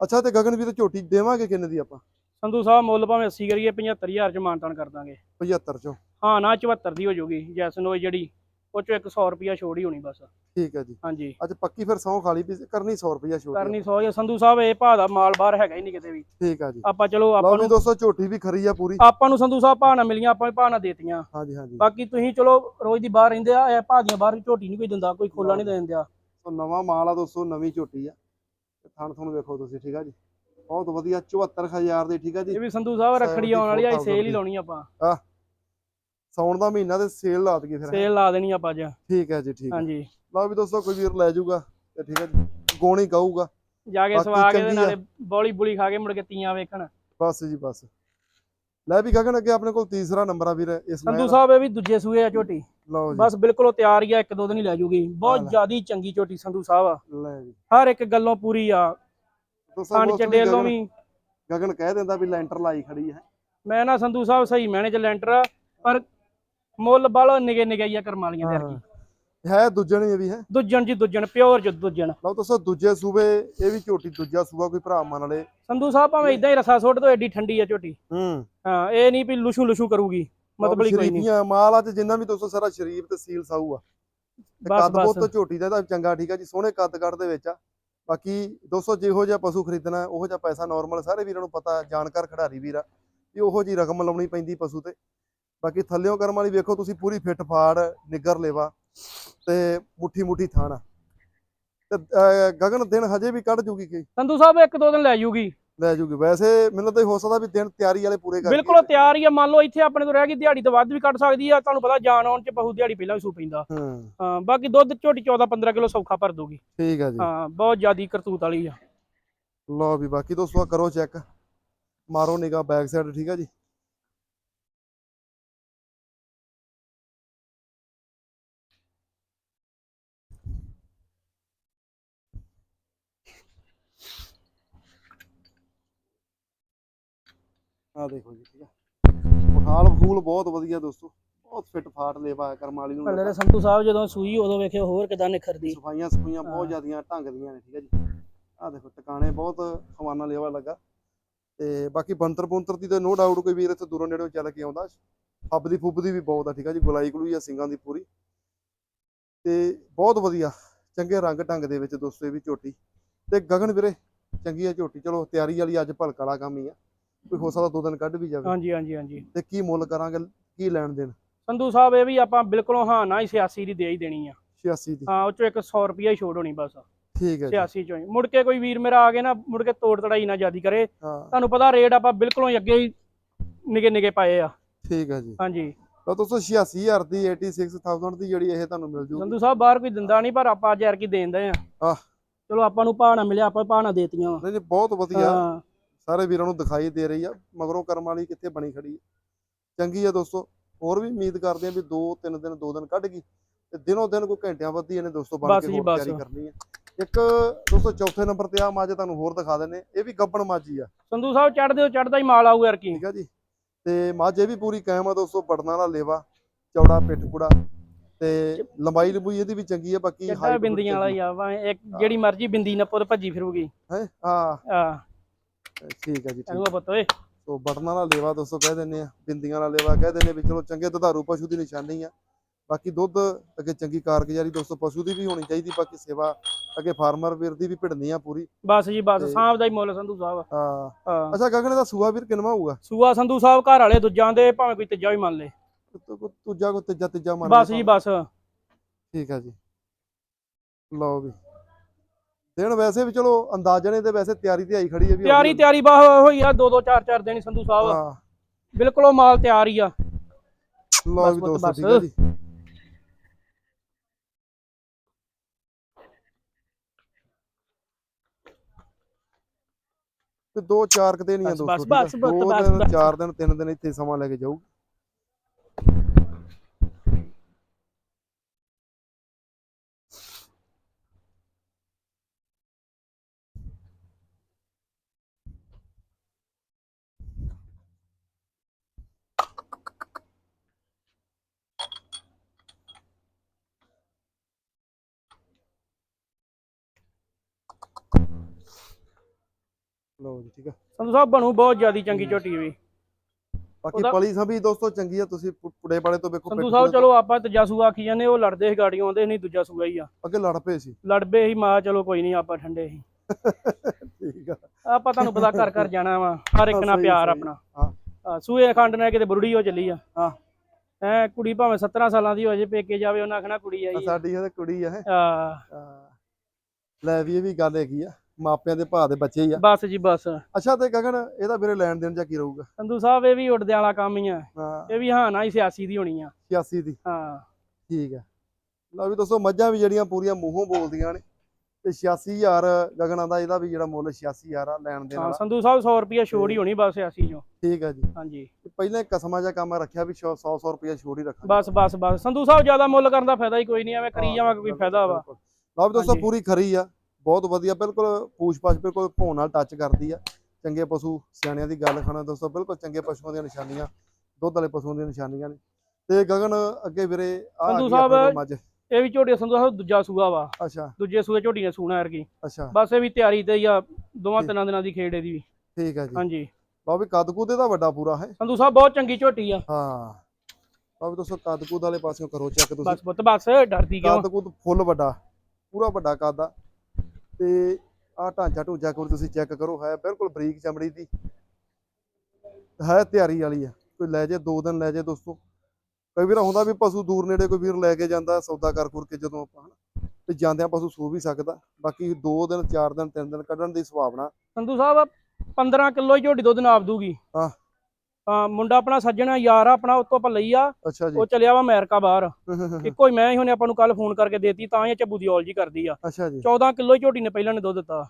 ਅੱਛਾ ਤੇ ਗਗਨ ਵੀਰ ਝੋਟੀ ਦੇਵਾਂਗੇ ਕਿੰਨੇ ਦੀ ਆਪਾਂ? ਸੰਧੂ ਸਾਹਿਬ ਮੁੱਲ ਭਾਵੇਂ 80 ਕਰੀਏ 75000 ਚ ਮਾਨਤਾਨ ਕਰ ਦਾਂਗੇ। 75 ਚੋਂ? ਹਾਂ ਨਾ 74 ਦੀ ਹੋ ਜਾਊਗੀ ਜੈਸਨ ਉਹ ਜਿਹੜੀ ਉਹ ਚੋਂ 100 ਰੁਪਿਆ ਛੋੜ ਹੀ ਹੋਣੀ ਬਸ। ਠੀਕ ਹੈ ਜੀ। ਹਾਂਜੀ। ਅੱਜ ਪੱਕੀ ਫਿਰ ਸੌ ਖਾਲੀ ਵੀ ਕਰਨੀ 100 ਰੁਪਇਆ ਛੋਟ ਕਰਨੀ 100 ਜਾਂ ਸੰਧੂ ਸਾਹਿਬ ਇਹ ਭਾਅ ਦਾ ਮਾਲ ਬਾਹਰ ਹੈਗਾ ਹੀ ਨਹੀਂ ਕਿਤੇ ਵੀ। ਠੀਕ ਆ ਜੀ। ਆਪਾਂ ਚਲੋ ਆਪਾਂ ਨੂੰ ਦੋਸਤੋ ਝੋਟੀ ਵੀ ਖਰੀ ਆ ਪੂਰੀ। ਆਪਾਂ ਨੂੰ ਸੰਧੂ ਸਾਹਿਬ ਭਾਅ ਨਾ ਮਿਲੀਆਂ ਆਪਾਂ ਵੀ ਭਾਅ ਨਾ ਦੇਤੀਆਂ। ਹਾਂਜੀ ਹਾਂਜੀ। ਬਾਕੀ ਤੁਸੀਂ ਚਲੋ ਰੋਜ਼ ਦੀ ਬਾਹਰ ਰਹਿੰਦੇ ਆ ਇਹ ਭਾਅ ਦੀਆਂ ਬਾਹਰ ਝੋਟੀ ਨਹੀਂ ਕੋਈ ਦਿੰਦਾ ਕੋਈ ਖੋਲਾ ਨਹੀਂ ਦੇ ਦਿੰਦਾ ਸੋ ਨਵਾਂ ਮਾਲ ਆ ਦੋਸਤੋ ਨਵੀਂ ਝੋਟੀ ਆ। ਥਣ ਥਣ ਵੇਖੋ ਤੁਸੀਂ ਠੀਕ ਆ ਜੀ। ਬਹੁਤ ਵਧੀਆ 74000 ਦੀ ਠੀਕ ਆ ਜੀ? ਇਹ ਵੀ ਸੰਧੂ ਸਾਹਿਬ ਰੱਖੜੀ ਆਉਣ ਵਾਲੀ ਆ ਸੇਲ ਹੀ ਲਾਉਣੀ ਆਪਾਂ। ਸੌਣ ਦਾ ਮਹੀਨਾ ਤੇ ਸੇਲ ਲਾ ਦਈਏ ਫਿਰ। ਸੇਲ ਲਾ ਦੇਣੀ ਆਪਾਂ ਅੱਜ। ਠੀਕ ਹੈ ਜੀ ਠੀਕ ਹੈ ਹਾਂਜੀ। ਲਓ ਵੀ ਦੋਸਤੋ ਕੋਈ ਵੀਰ ਲੈ ਜਾਊਗਾ ਤੇ ਠੀਕ ਹੈ ਜੀ ਗੋਣੀ ਕਹੂਗਾ ਜਾ ਕੇ ਸਵਾ ਕੇ ਆ। ਨਾਲੇ ਬੋਲੀ ਬੁਲੀ ਖਾ ਕੇ ਮੁੜ ਕੇ ਤੀਆਂ ਵੇਖਣ। ਬਸ ਜੀ ਬਸ। ਲੈ ਵੀ ਗਗਨ ਅੱਗੇ ਆਪਣੇ ਕੋਲ ਤੀਸਰਾ ਨੰਬਰ ਆ ਵੀਰ ਇਸ ਸੰਧੂ ਸਾਹਿਬ ਇਹ ਵੀ ਦੂਜੇ ਸੂਏ ਆ ਝੋਟੀ। ਲਓ ਜੀ। ਬਸ ਬਿਲਕੁਲ ਤਿਆਰ ਹੀ ਆ ਇੱਕ ਦੋ ਦਿਨ ਹੀ ਲੈ ਜੂਗੀ। ਬਹੁਤ। ਜ਼ਿਆਦੀ ਚੰਗੀ ਝੋਟੀ ਸੰਧੂ ਸਾਹਿਬ ਆ। ਲੈ ਜੀ। ਹਰ ਇੱਕ ਗੱਲੋਂ ਪੂਰੀ ਆ। ਬਹੁਤ ਚੱਡੇ ਗਗਨ- ਵੀ। ਗਗਨ ਕਹਿ ਦਿੰਦਾ ਵੀ ਲੈਂਟਰ ਲਾਈ ਖੜੀ ਹੈ। ਮੈਂ ਨਾ ਸੰਧੂ ਸਾਹਿਬ ਸਹੀ ਮਹਿਣੇ ਚ ਲੈਂਟਰ ਆ, ਪਰ ਮੁੱਲ ਬਾਲੋ ਨਿਗੇ ਨਿਗੇ ਹੀ ਆ ਕਰਮ ਵਾਲੀਆਂ ਦੇ ਵਰਗੀ ਹੈ ਦੂਜਣ ਇਹ ਵੀ ਹੈ। ਦੁੱਜਣ ਜੀ ਦੁੱਜਣ ਪਿਓਰ ਜੀ ਦੁੱਜਣ। ਲਓ ਦੋਸਤੋ ਦੂਜੇ ਸੂਬੇ ਇਹ ਵੀ ਝੋਟੀ ਦੂਜਾ ਸੂਬਾ ਕੋਈ ਭਰਾ ਮੰਨ ਲਏ। ਸੰਧੂ ਸਾਹਿਬ ਭਾਵੇਂ ਇਦਾਂ ਹੀ ਰਸਾ ਸੁੱਟ ਦੋ ਐਡੀ ਠੰਡੀ ਆ ਝੋਟੀ। ਹੂੰ। ਹਾਂ ਇਹ ਨਹੀਂ ਵੀ ਲੁਸ਼ੂ ਲੁਸ਼ੂ ਕਰੂਗੀ ਮਤਲਬ ਕੋਈ ਨਹੀਂ। ਸ਼ਰੀਫੀਆਂ ਮਾਲ ਅੱਜ ਜਿੰਨਾ ਵੀ ਦੋਸਤੋ ਸਾਰਾ ਸ਼ਰੀਫ ਤੇ ਸੀਲ ਸਾਊ ਆ। ਤੇ ਬਸ ਬਸ। ਝੋਟੀ ਦਾ ਚੰਗਾ ਠੀਕ ਆ ਜੀ ਸੋਹਣੇ ਕੱਦ ਕੱਦ ਦੇ ਵਿੱਚ ਆ। ਬਾਕੀ ਦੋਸਤੋ ਜਿਹੋ ਜਿਹਾ ਪਸ਼ੂ ਖਰੀਦਣਾ ਹੈ, ਉਹੋ ਜਿਹਾ ਪੈਸਾ ਨਾਰਮਲ ਸਾਰੇ ਵੀਰਾਂ ਨੂੰ ਪਤਾ ਜਾਣਕਾਰ ਖਿਡਾਰੀ ਵੀਰ ਆ ਵੀ ਉਹੋ ਜੀ ਰਕਮ ਲਾਉਣੀ ਪੈਂਦੀ ਪਸ਼ੂ ਤੇ। ਬਾਕੀ ਥੱਲਿਓਂ ਕਰਮ ਵਾਲੀ ਵੇਖੋ ਤੁਸੀਂ ਪੂਰੀ ਫਿੱਟ ਫਾੜ ਨਿੱਗਰ ਲੇਵਾ ਤੇ ਮੁੱਠੀ ਮੁੱਠੀ ਥਾਣਾ। ਤੇ ਅਹ, ਗਗਨ ਦਿਨ ਹਜੇ ਵੀ ਕੱਢ ਜੂਗੀ ਕਿ? ਸੰਧੂ ਸਾਹਿਬ ਇੱਕ ਦੋ ਦਿਨ ਲੈ ਜੂਗੀ। ਲੈ ਜੂਗੀ। ਵੈਸੇ ਮੈਨੂੰ ਤਾਂ ਹੋ ਸਕਦਾ ਵੀ ਦਿਨ ਤਿਆਰੀ ਵਾਲੇ ਪੂਰੇ ਕਰ ਬਿਲਕੁਲ ਤਿਆਰ ਹੀ ਆ। ਮੰਨ ਲਓ ਇੱਥੇ ਆਪਣੇ ਤੋਂ ਰਹਿ ਗਈ ਦਿਹਾੜੀ ਤੋਂ ਵੱਧ ਵੀ ਕੱਢ ਸਕਦੀ ਆ। ਤੁਹਾਨੂੰ ਪਤਾ ਜਾਣ ਆਉਣ ਚ ਬਹੁ ਦਿਹਾੜੀ ਪਹਿਲਾਂ ਵੀ ਸੂ ਪੈਂਦਾ। ਹੂੰ। ਹਾਂ ਬਾਕੀ ਦੁੱਧ ਝੋਟੀ 14 15 ਕਿਲੋ ਸੌਖਾ ਭਰ ਦੂਗੀ ਠੀਕ ਆ ਜੀ। ਹਾਂ ਬਹੁਤ ਜ਼ਿਆਦੀ ਕਰਤੂਤ ਵਾਲੀ ਆ। ਲਓ ਵੀ ਬਾਕੀ ਦੋਸਤੋ ਕਰੋ ਚੈੱਕ। ਮਾਰੋ ਨਿਗਾ ਬੈਕ ਸਾਈਡ ਠੀਕ ਆ ਜੀ। ਆ ਦੇਖੋ ਜੀ ਠੀਕ ਆ। ਉਠਾਲ ਫੂਲ ਬਹੁਤ ਵਧੀਆ ਦੋਸਤੋ ਬਹੁਤ ਫਿੱਟ ਫਾਟ ਲੇਵਾ ਕਰਮ ਵਾਲੀ ਨੂੰ। ਪਹਿਲੇ ਤਾਂ ਸੰਧੂ ਸਾਹਿਬ ਜਦੋਂ ਸੂਈ ਉਦੋਂ ਵੇਖਿਓ ਹੋਰ ਕਿਦਾਂ ਨਿਖਰਦੀ। ਸਫਾਈਆਂ ਸਫਾਈਆਂ ਬਹੁਤ। ਜ਼ਿਆਦੀਆਂ ਢੰਗ ਦੀਆਂ ਨੇ ਠੀਕ ਹੈ ਜੀ। ਆ ਦੇਖੋ ਟਿਕਾਣੇ ਬਹੁਤ ਖਵਾਨਾ ਲੇਵਾ ਲੱਗਾ। ਤੇ ਬਾਕੀ ਬੰਤਰ ਬੁੰਤਰ ਦੀ ਤਾਂ ਨੋ ਡਾਊਟ ਕੋਈ ਵੀਰ ਇੱਥੇ ਦੂਰੋਂ ਨੇੜੋਂ ਚੱਲ ਕੇ ਆਉਂਦਾ। ਫੱਬ ਦੀ ਫੁੱਬ ਦੀ ਵੀ ਬਹੁਤ ਆ ਠੀਕ ਹੈ ਜੀ ਗੁਲਾਈ ਗਲੂਈ ਆ ਸਿੰਘਾਂ ਦੀ ਪੂਰੀ। ਤੇ ਬਹੁਤ ਵਧੀਆ ਚੰਗੇ ਰੰਗ ਢੰਗ ਦੇ ਵਿੱਚ ਦੋਸਤੋ ਇਹ ਵੀ ਝੋਟੀ। ਤੇ ਗਗਨ ਵੀਰੇ ਚੰਗੀ ਆ ਝੋਟੀ ਚਲੋ ਤਿਆਰੀ ਵਾਲੀ ਅੱਜ ਭਲਕ ਵਾਲਾ ਕੰਮ ਹੀ ਆ। ਕੋਈ ਹੋ ਸਕਦਾ ਦੋ ਦਿਨ ਕੱਢ ਵੀ ਜਾਵੇ। ਹਾਂਜੀ ਹਾਂਜੀ ਹਾਂਜੀ। ਤੇ ਕੀ ਮੁੱਲ ਕਰਾਂਗੇ ਕੀ ਲੈਣ ਦੇਣ? ਸੰਧੂ ਸਾਹਿਬ ਇਹ ਵੀ ਆਪਾਂ ਬਿਲਕੁਲੋਂ ਹਾਂ ਨਾ ਹੀ 86 ਦੀ ਦੇ ਹੀ ਦੇਣੀ ਆ। 86 ਦੀ। ਹਾਂ ਉਹ ਚੋਂ ਇੱਕ 100 ਰੁਪਿਆ ਹੀ ਛੋੜ ਹੋਣੀ ਬਸ। ਠੀਕ ਹੈ ਜੀ। 86 ਚੋਂ ਹੀ। ਮੁੜ ਕੇ ਕੋਈ ਵੀਰ ਮੇਰਾ ਆ ਕੇ ਨਾ ਮੁੜ ਕੇ ਤੋੜ ਤੜਾਈ ਨਾ ਜਿਆਦੀ ਕਰੇ। ਹਾਂ। ਤੁਹਾਨੂੰ ਪਤਾ ਰੇਟ ਆਪਾਂ ਬਿਲਕੁਲੋਂ ਹੀ ਅੱਗੇ ਹੀ ਨਿਗੇ ਨਿਗੇ ਪਾਏ ਆ। ਠੀਕ ਹੈ ਜੀ। ਹਾਂਜੀ। ਤਾਂ ਦੋਸਤੋ 86000 ਦੀ 86000 ਦੀ ਜਿਹੜੀ ਇਹ ਤੁਹਾਨੂੰ ਮਿਲ ਜੂਗੀ। ਸੰਧੂ ਸਾਹਿਬ ਬਾਹਰ ਕੋਈ ਦਿੰਦਾ ਨਹੀਂ ਪਰ ਆਪਾਂ ਅੱਜ ਯਾਰ ਕੀ ਦੇਂਦੇ ਆ। ਆਹ। ਚਲੋ ਆਪਾਂ ਨੂੰ ਨਾ ਮਿਲਿਆ ਆਪਾਂ ਨਾ ਦੇਤੀਆਂ ਨਹੀਂ ਨਹੀਂ ਬਹੁਤ ਵਧੀਆ। ਹਾਂ। ਸਾਰੇ ਵੀਰਾਂ ਨੂੰ ਦਿਖਾਈ ਦੇ ਰਹੀ ਆ ਮਗਰੋਂ ਕਰਮ ਵਾਲੀ ਕਿੱਥੇ ਬਣੀ ਖੜੀ ਹੈ ਚੰਗੀ ਆ ਦੋਸਤੋ ਹੋਰ ਵੀ ਉਮੀਦ ਕਰਦੇ ਆ ਵੀ 2 3 ਦਿਨ 2 ਦਿਨ ਕੱਢ ਗਈ ਤੇ ਦਿਨੋਂ ਦਿਨ ਕੋਈ ਘੰਟਿਆਂ ਵੱਧੀ ਇਹਨੇ ਦੋਸਤੋ ਬਣ ਕੇ ਹੋਰ। ਤਿਆਰੀ ਕਰਨੀ ਹੈ ਇੱਕ ਦੋਸਤੋ ਚੌਥੇ ਨੰਬਰ ਤੇ ਆ ਮੱਝ ਤੁਹਾਨੂੰ ਹੋਰ ਦਿਖਾ ਦਿੰਨੇ ਇਹ ਵੀ ਗੱਬਣ ਹੀ ਆ। ਸੰਧੂ ਸਾਹਿਬ ਚੜਦੇ ਹੋ ਚੜਦਾ ਹੀ ਮਾਲ ਆਊ ਯਾਰ ਕੀ ਠੀਕ ਆ ਜੀ। ਤੇ ਮੱਝ ਇਹ ਵੀ ਪੂਰੀ ਕਾਇਮ ਆ ਦੋਸਤੋ ਬੜਨਾ ਵਾਲਾ ਲੇਵਾ ਚੌੜਾ ਪਿੱਠ ਪੁੜਾ ਤੇ ਲੰਬਾਈ ਲੰਬੂਈ ਇਹਦੀ ਵੀ ਚੰਗੀ ਆ ਬਾਕੀ height ਬਿੰਦੀਆਂ ਵਾਲਾ ਹੀ ਆ ਵਾ ਇੱਕ ਜਿਹੜੀ ਮਰਜ਼ੀ ਬਿੰਦੀ ਨਾ ਪੁੱਤ ਭੱਜੀ ਫਿਰੂਗੀ। ਹੈ? ਹਾਂ। ਆ ਠੀਕ ਆ ਜੀ ਠੀਕ ਇਹਨੂੰ ਪੁੱਤ ਓਏ। ਸੋ ਬਟਨਾਂ ਵਾਲਾ ਲੇਵਾ ਦੋਸਤੋ ਕਹਿ ਦਿੰਦੇ ਆ ਬਿੰਦੀਆਂ ਵਾਲਾ ਲੇਵਾ ਕਹਿ ਆ ਵੀ ਚਲੋ ਚੰਗੇ ਦੁਧਾਰੂ ਪਸ਼ੂ ਦੀ ਨਿਸ਼ਾਨੀ ਆ। ਬਾਕੀ ਦੁੱਧ ਅੱਗੇ ਚੰਗੀ ਕਾਰਗੁਜ਼ਾਰੀ ਦੋਸਤੋ ਪਸ਼ੂ ਦੀ ਵੀ ਹੋਣੀ ਚਾਹੀਦੀ ਬਾਕੀ ਸੇਵਾ ਅੱਗੇ ਫਾਰਮਰ ਵੀਰ ਦੀ ਵੀ ਭਿੜਨੀ ਆ ਪੂਰੀ। ਬਸ ਜੀ ਬਸ ਤੇ- ਸਾਂਭ ਦਾ ਹੀ ਮੁੱਲ ਸੰਧੂ ਸਾਹਿਬ ਹਾਂ। ਹਾਂ। ਅੱਛਾ ਗਗਨ ਦਾ ਸੂਆ ਵੀਰ ਕਿੰਨਵਾ ਹੋਊਗਾ? ਸੂਆ ਸੰਧੂ ਸਾਹਿਬ ਘਰ ਵਾਲੇ ਦੂਜਾਂ ਦੇ ਭਾਵੇਂ ਕੋਈ ਤੀਜਾ ਵੀ ਮੰਨ ਲੇ। ਤੂੰ- ਤੂੰ- ਦੂਜਾ ਕੋ ਤੀਜਾ ਤੀਜਾ ਮੰਨ ਬਸ ਲਓ ਜੀ। ਬਸ। ਠੀਕ ਆ ਜੀ। ਲਓ ਵੀ। ਦਿਨ ਵੈਸੇ ਵੀ ਚਲੋ ਅੰਦਾਜ਼ਣੇ ਤੇ ਵੈਸੇ ਤਿਆਰੀ ਤੇ ਆਈ ਖੜੀ ਹੈ ਵੀ ਤਿਆਰੀ ਤਿਆਰੀ ਬਾਹ ਹੋਈ ਆ ਦੋ ਦੋ ਚਾਰ ਚਾਰ ਦਿਨ ਸੰਧੂ ਸਾਹਿਬ ਹਾਂ ਬਿਲਕੁਲ ਉਹ ਮਾਲ ਤਿਆਰ ਹੀ ਆ ਲਓ ਬਸ ਵੀ ਪੁੱਤ, ਦੋਸਤੋ ਬਸ। ਠੀਕ ਆ ਜੀ ਤੇ ਦੋ ਚਾਰ ਕੁ ਦਿਨ ਹੀ ਆ ਬਸ, ਦੋਸਤੋ ਬਸ, ਠੀਕ ਆ? ਬਸ, ਬਸ, ਦੋ ਬਸ, ਦਿਨ ਬਸ। ਚਾਰ ਦਿਨ ਤਿੰਨ ਦਿਨ ਇੱਥੇ ਸਮਾਂ ਲੈ ਕੇ ਜਾਊ ਲਓ ਜੀ ਠੀਕ ਆ ਸੰਧੂ ਸਾਹਿਬ ਬਣੂ ਬਹੁਤ ਜ਼ਿਆਦੀ ਚੰਗੀ ਝੋਟੀ ਵੀ। ਬਾਕੀ ਉਹਦਾ- ਪਲੀ ਸਭੀ ਦੋਸਤੋ ਚੰਗੀ ਆ ਤੁਸੀਂ ਪੁ- ਪੁੜੇ ਵਾਲੇ ਤੋਂ ਵੇਖੋ ਸੰਧੂ ਪਿੱਠ ਸਾਹਿਬ ਪੁੜੇ। ਚਲੋ ਆਪਾਂ ਤੀਜਾ ਸੂਆ ਆਖੀ ਜਾਂਦੇ ਉਹ ਲੜਦੇ ਸੀ ਗਾੜੀਆਂ ਆਉਂਦੇ ਨਹੀਂ ਦੂਜਾ ਸੂਆ ਹੀ ਆ। ਅੱਗੇ ਲੜ ਪਏ ਸੀ। ਲੜਦੇ ਸੀ ਮਾਂ ਚਲੋ ਕੋਈ ਨਹੀਂ ਆਪਾਂ ਠੰਡੇ ਸੀ। ਠੀਕ ਆ। ਆਪਾਂ ਤੁਹਾਨੂੰ ਪਤਾ ਘਰ ਘਰ ਜਾਣਾ ਵਾ ਹਰ ਇੱਕ ਹਾਂ, ਨਾਲ ਸਹੀ, ਪਿਆਰ ਸਹੀ। ਆਪਣਾ। ਹਾਂ। ਹਾਂ, ਸੂਏ ਖੰਡ ਨੇ ਕਿਤੇ ਬੁਰੜੀ ਹੋ ਚੱਲੀ ਆ। ਹਾਂ। ਐ ਕੁੜੀ ਭਾਵੇਂ 17 ਸਾਲਾਂ ਦੀ ਹੋ ਜੇ ਪੇਕੇ ਜਾਵੇ ਉਹਨਾਂ ਆਖਣਾ ਕੁੜੀ ਆਈ ਆ। ਸਾਡੀ ਇਹ ਤਾਂ ਕੁੜੀ ਆ ਹੈ। ਹਾਂ, ਲੈ ਵੀ ਇਹ ਵੀ ਗੱਲ ਹੈਗੀ ਆ। ਮਾਪਿਆਂ ਦੇ ਭਾ ਦੇ ਬੱਚੇ ਹੀ ਆ। ਬਸ ਜੀ ਬਸ। ਅੱਛਾ ਤੇ ਗਗਨ ਇਹਦਾ ਵੀਰੇ ਲੈਣ ਦੇਣ ਜਾਂ ਕੀ ਰਹੂਗਾ? ਸੰਧੂ ਸਾਹਿਬ ਇਹ ਵੀ ਉੱਡਦੇ ਵਾਲਾ ਕੰਮ ਹੀ ਆ। ਹਾਂ। ਇਹ ਵੀ ਹਾਂ ਨਾ ਹੀ ਸਿਆਸੀ ਦੀ ਹੋਣੀ ਆ। 86 ਦੀ। ਹਾਂ। ਠੀਕ ਆ। ਲਓ ਵੀ ਦੋਸਤੋ ਮੱਝਾਂ ਵੀ ਜਿਹੜੀਆਂ ਪੂਰੀਆਂ ਮੂੰਹੋਂ ਬੋਲਦੀਆਂ ਨੇ। ਤੇ 86000 ਗਗਨਾਂ ਦਾ ਇਹਦਾ ਵੀ ਜਿਹੜਾ ਮੁੱਲ 86000 ਆ ਲੈਣ ਦੇਣ ਹਾਂ ਵਾਲਾ। ਸੰਧੂ ਸਾਹਿਬ 100 ਰੁਪਿਆ ਛੋੜ ਹੀ ਹੋਣੀ ਬਸ ਸਿਆਸੀ ਚੋਂ। ਠੀਕ ਆ ਜੀ। ਹਾਂਜੀ। ਤੇ ਪਹਿਲਾਂ ਇੱਕ ਕਸਮਾਂ ਜਿਹਾ ਕੰਮ ਰੱਖਿਆ ਵੀ 100 100 ਰੁਪਏ ਛੋੜ ਹੀ ਰੱਖਾਂਗੇ। ਬਸ ਬਸ ਬਸ। ਸੰਧੂ ਸਾਹਿਬ ਜ਼ਿਆਦਾ ਮੁੱਲ ਕਰਨ ਦਾ ਫਾਇਦਾ ਹੀ ਕੋਈ ਨਹੀਂ ਐਵੇਂ ਕਰੀ ਹਾਂ, ਜਾਵਾਂਗੇ ਕੋਈ ਫਾਇਦਾ ਵਾ। ਲਓ ਵੀ ਦੋਸਤੋ। ਪੂਰੀ ਖਰੀ ਆ। ਬਹੁਤ ਵਧੀਆ ਬਿਲਕੁਲ ਪੂਛ ਪਾਛ ਬਿਲਕੁਲ ਭੌਂ ਨਾਲ ਟੱਚ ਕਰਦੀ ਆ। ਚੰਗੇ ਪਸ਼ੂ ਸਿਆਣਿਆਂ ਦੀ ਗੱਲ ਖਾਣਾ ਦੋਸਤੋ ਬਿਲਕੁਲ ਚੰਗੇ ਪਸ਼ੂਆਂ ਦੀਆਂ ਨਿਸ਼ਾਨੀਆਂ ਦੁੱਧ ਵਾਲੇ ਪਸ਼ੂਆਂ ਦੀਆਂ ਨਿਸ਼ਾਨੀਆਂ ਨੇ। ਤੇ ਗਗਨ ਅੱਗੇ ਵੀਰੇ ਆ ਸੰਧੂ ਸਾਹਿਬ, ਇਹ ਵੀ ਝੋਟੀ ਸੰਧੂ ਸਾਹਿਬ ਦੂਜਾ ਸੂਆ ਵਾ। ਅੱਛਾ। ਦੂਜੇ ਸੂਏ ਝੋਟੀ ਨੇ ਸੂਣਾ ਯਾਰਗੀ ਅੱਛਾ। ਬਸ ਇਹ ਵੀ ਤਿਆਰੀ ਤੇ ਹੀ ਆ ਦੋਵਾਂ। ਤਿੰਨਾਂ ਦਿਨਾਂ ਦੀ ਖੇਡ ਇਹਦੀ ਵੀ। ਠੀਕ ਹੈ ਜੀ। ਹਾਂਜੀ। ਲਓ ਵੀ ਕੱਦ ਕੁੱਦ ਇਹਦਾ ਵੱਡਾ ਪੂਰਾ ਹੈ। ਸੰਧੂ ਸਾਹਿਬ ਬਹੁਤ ਚੰਗੀ ਝੋਟੀ ਆ। ਹਾਂ। ਲਓ ਵੀ ਦੋਸਤੋ ਕੱਦ ਕੁੱਦ ਵਾਲੇ ਪਾਸਿਓਂ ਕਰੋ ਚੈੱਕ ਤੁਸੀਂ। ਬਸ ਬਸ ਡਰਦੀ ਕਿਉਂ? ਕੱਦ ਕੁੱਦ ਫੁੱਲ ਵੱਡਾ ਪੂਰਾ ਵੱਡਾ ਕੱਦ ਆ। ਤੇ ਆ ਢਾਂਚਾ ਢੂੰਚਾ ਕੋਲ ਤੁਸੀਂ ਚੈੱਕ ਕਰੋ ਹੈ ਬਿਲਕੁਲ ਬਰੀਕ ਚਮੜੀ ਦੀ। ਹੈ ਤਿਆਰੀ ਵਾਲੀ ਆ ਕੋਈ ਲੈ ਜੇ ਦੋ ਦਿਨ ਲੈ ਜੇ ਦੋਸਤੋ। ਕਈ ਵਾਰ ਹੁੰਦਾ ਵੀ ਪਸ਼ੂ ਦੂਰ ਨੇੜੇ ਕੋਈ ਵੀਰ ਲੈ ਕੇ ਜਾਂਦਾ ਸੌਦਾ ਕਰ ਕੁਰ ਕੇ ਜਦੋਂ ਆਪਾਂ ਹਨਾ। ਤੇ ਜਾਂਦਿਆਂ ਪਸ਼ੂ ਸੂ ਵੀ ਸਕਦਾ ਬਾਕੀ ਦੋ ਦਿਨ ਚਾਰ ਦਿਨ ਤਿੰਨ ਦਿਨ ਕੱਢਣ ਦੀ ਸੁਭਾਵਨਾ। ਸੰਧੂ ਸਾਹਿਬ 15 ਕਿਲੋ ਹੀ ਝੋਟੀ ਦੁੱਧ ਨਾਪ ਦੂਗੀ। ਹਾਂ। ਮੁੰਡਾ ਆਪਣਾ ਸੱਜਣਾ ਯਾਰ ਆ ਆਪਣਾ ਉਤੋਂ ਆਪਾਂ ਲਈ ਆ। ਉਹ ਚੱਲਿਆ ਵਾ ਅਮਰੀਕਾ ਬਾਹਰ। ਇੱਕੋ ਹੀ ਮੈਂ ਹੀ ਹੁਣੇ ਆਪਾਂ ਨੂੰ ਕੱਲ ਫੋਨ ਕਰਕੇ ਦੇਤੀ ਤਾਂ ਇਹ ਚੱਬੂ ਦੀ ਔਲ ਜੀ ਕਰਦੀ ਆ। ਅੱਛਾ ਜੀ। 14 ਕਿਲੋ ਝੋਟੀ ਨੇ ਪਹਿਲਾਂ ਨੇ ਦੁੱਧ ਦਿੱਤਾ।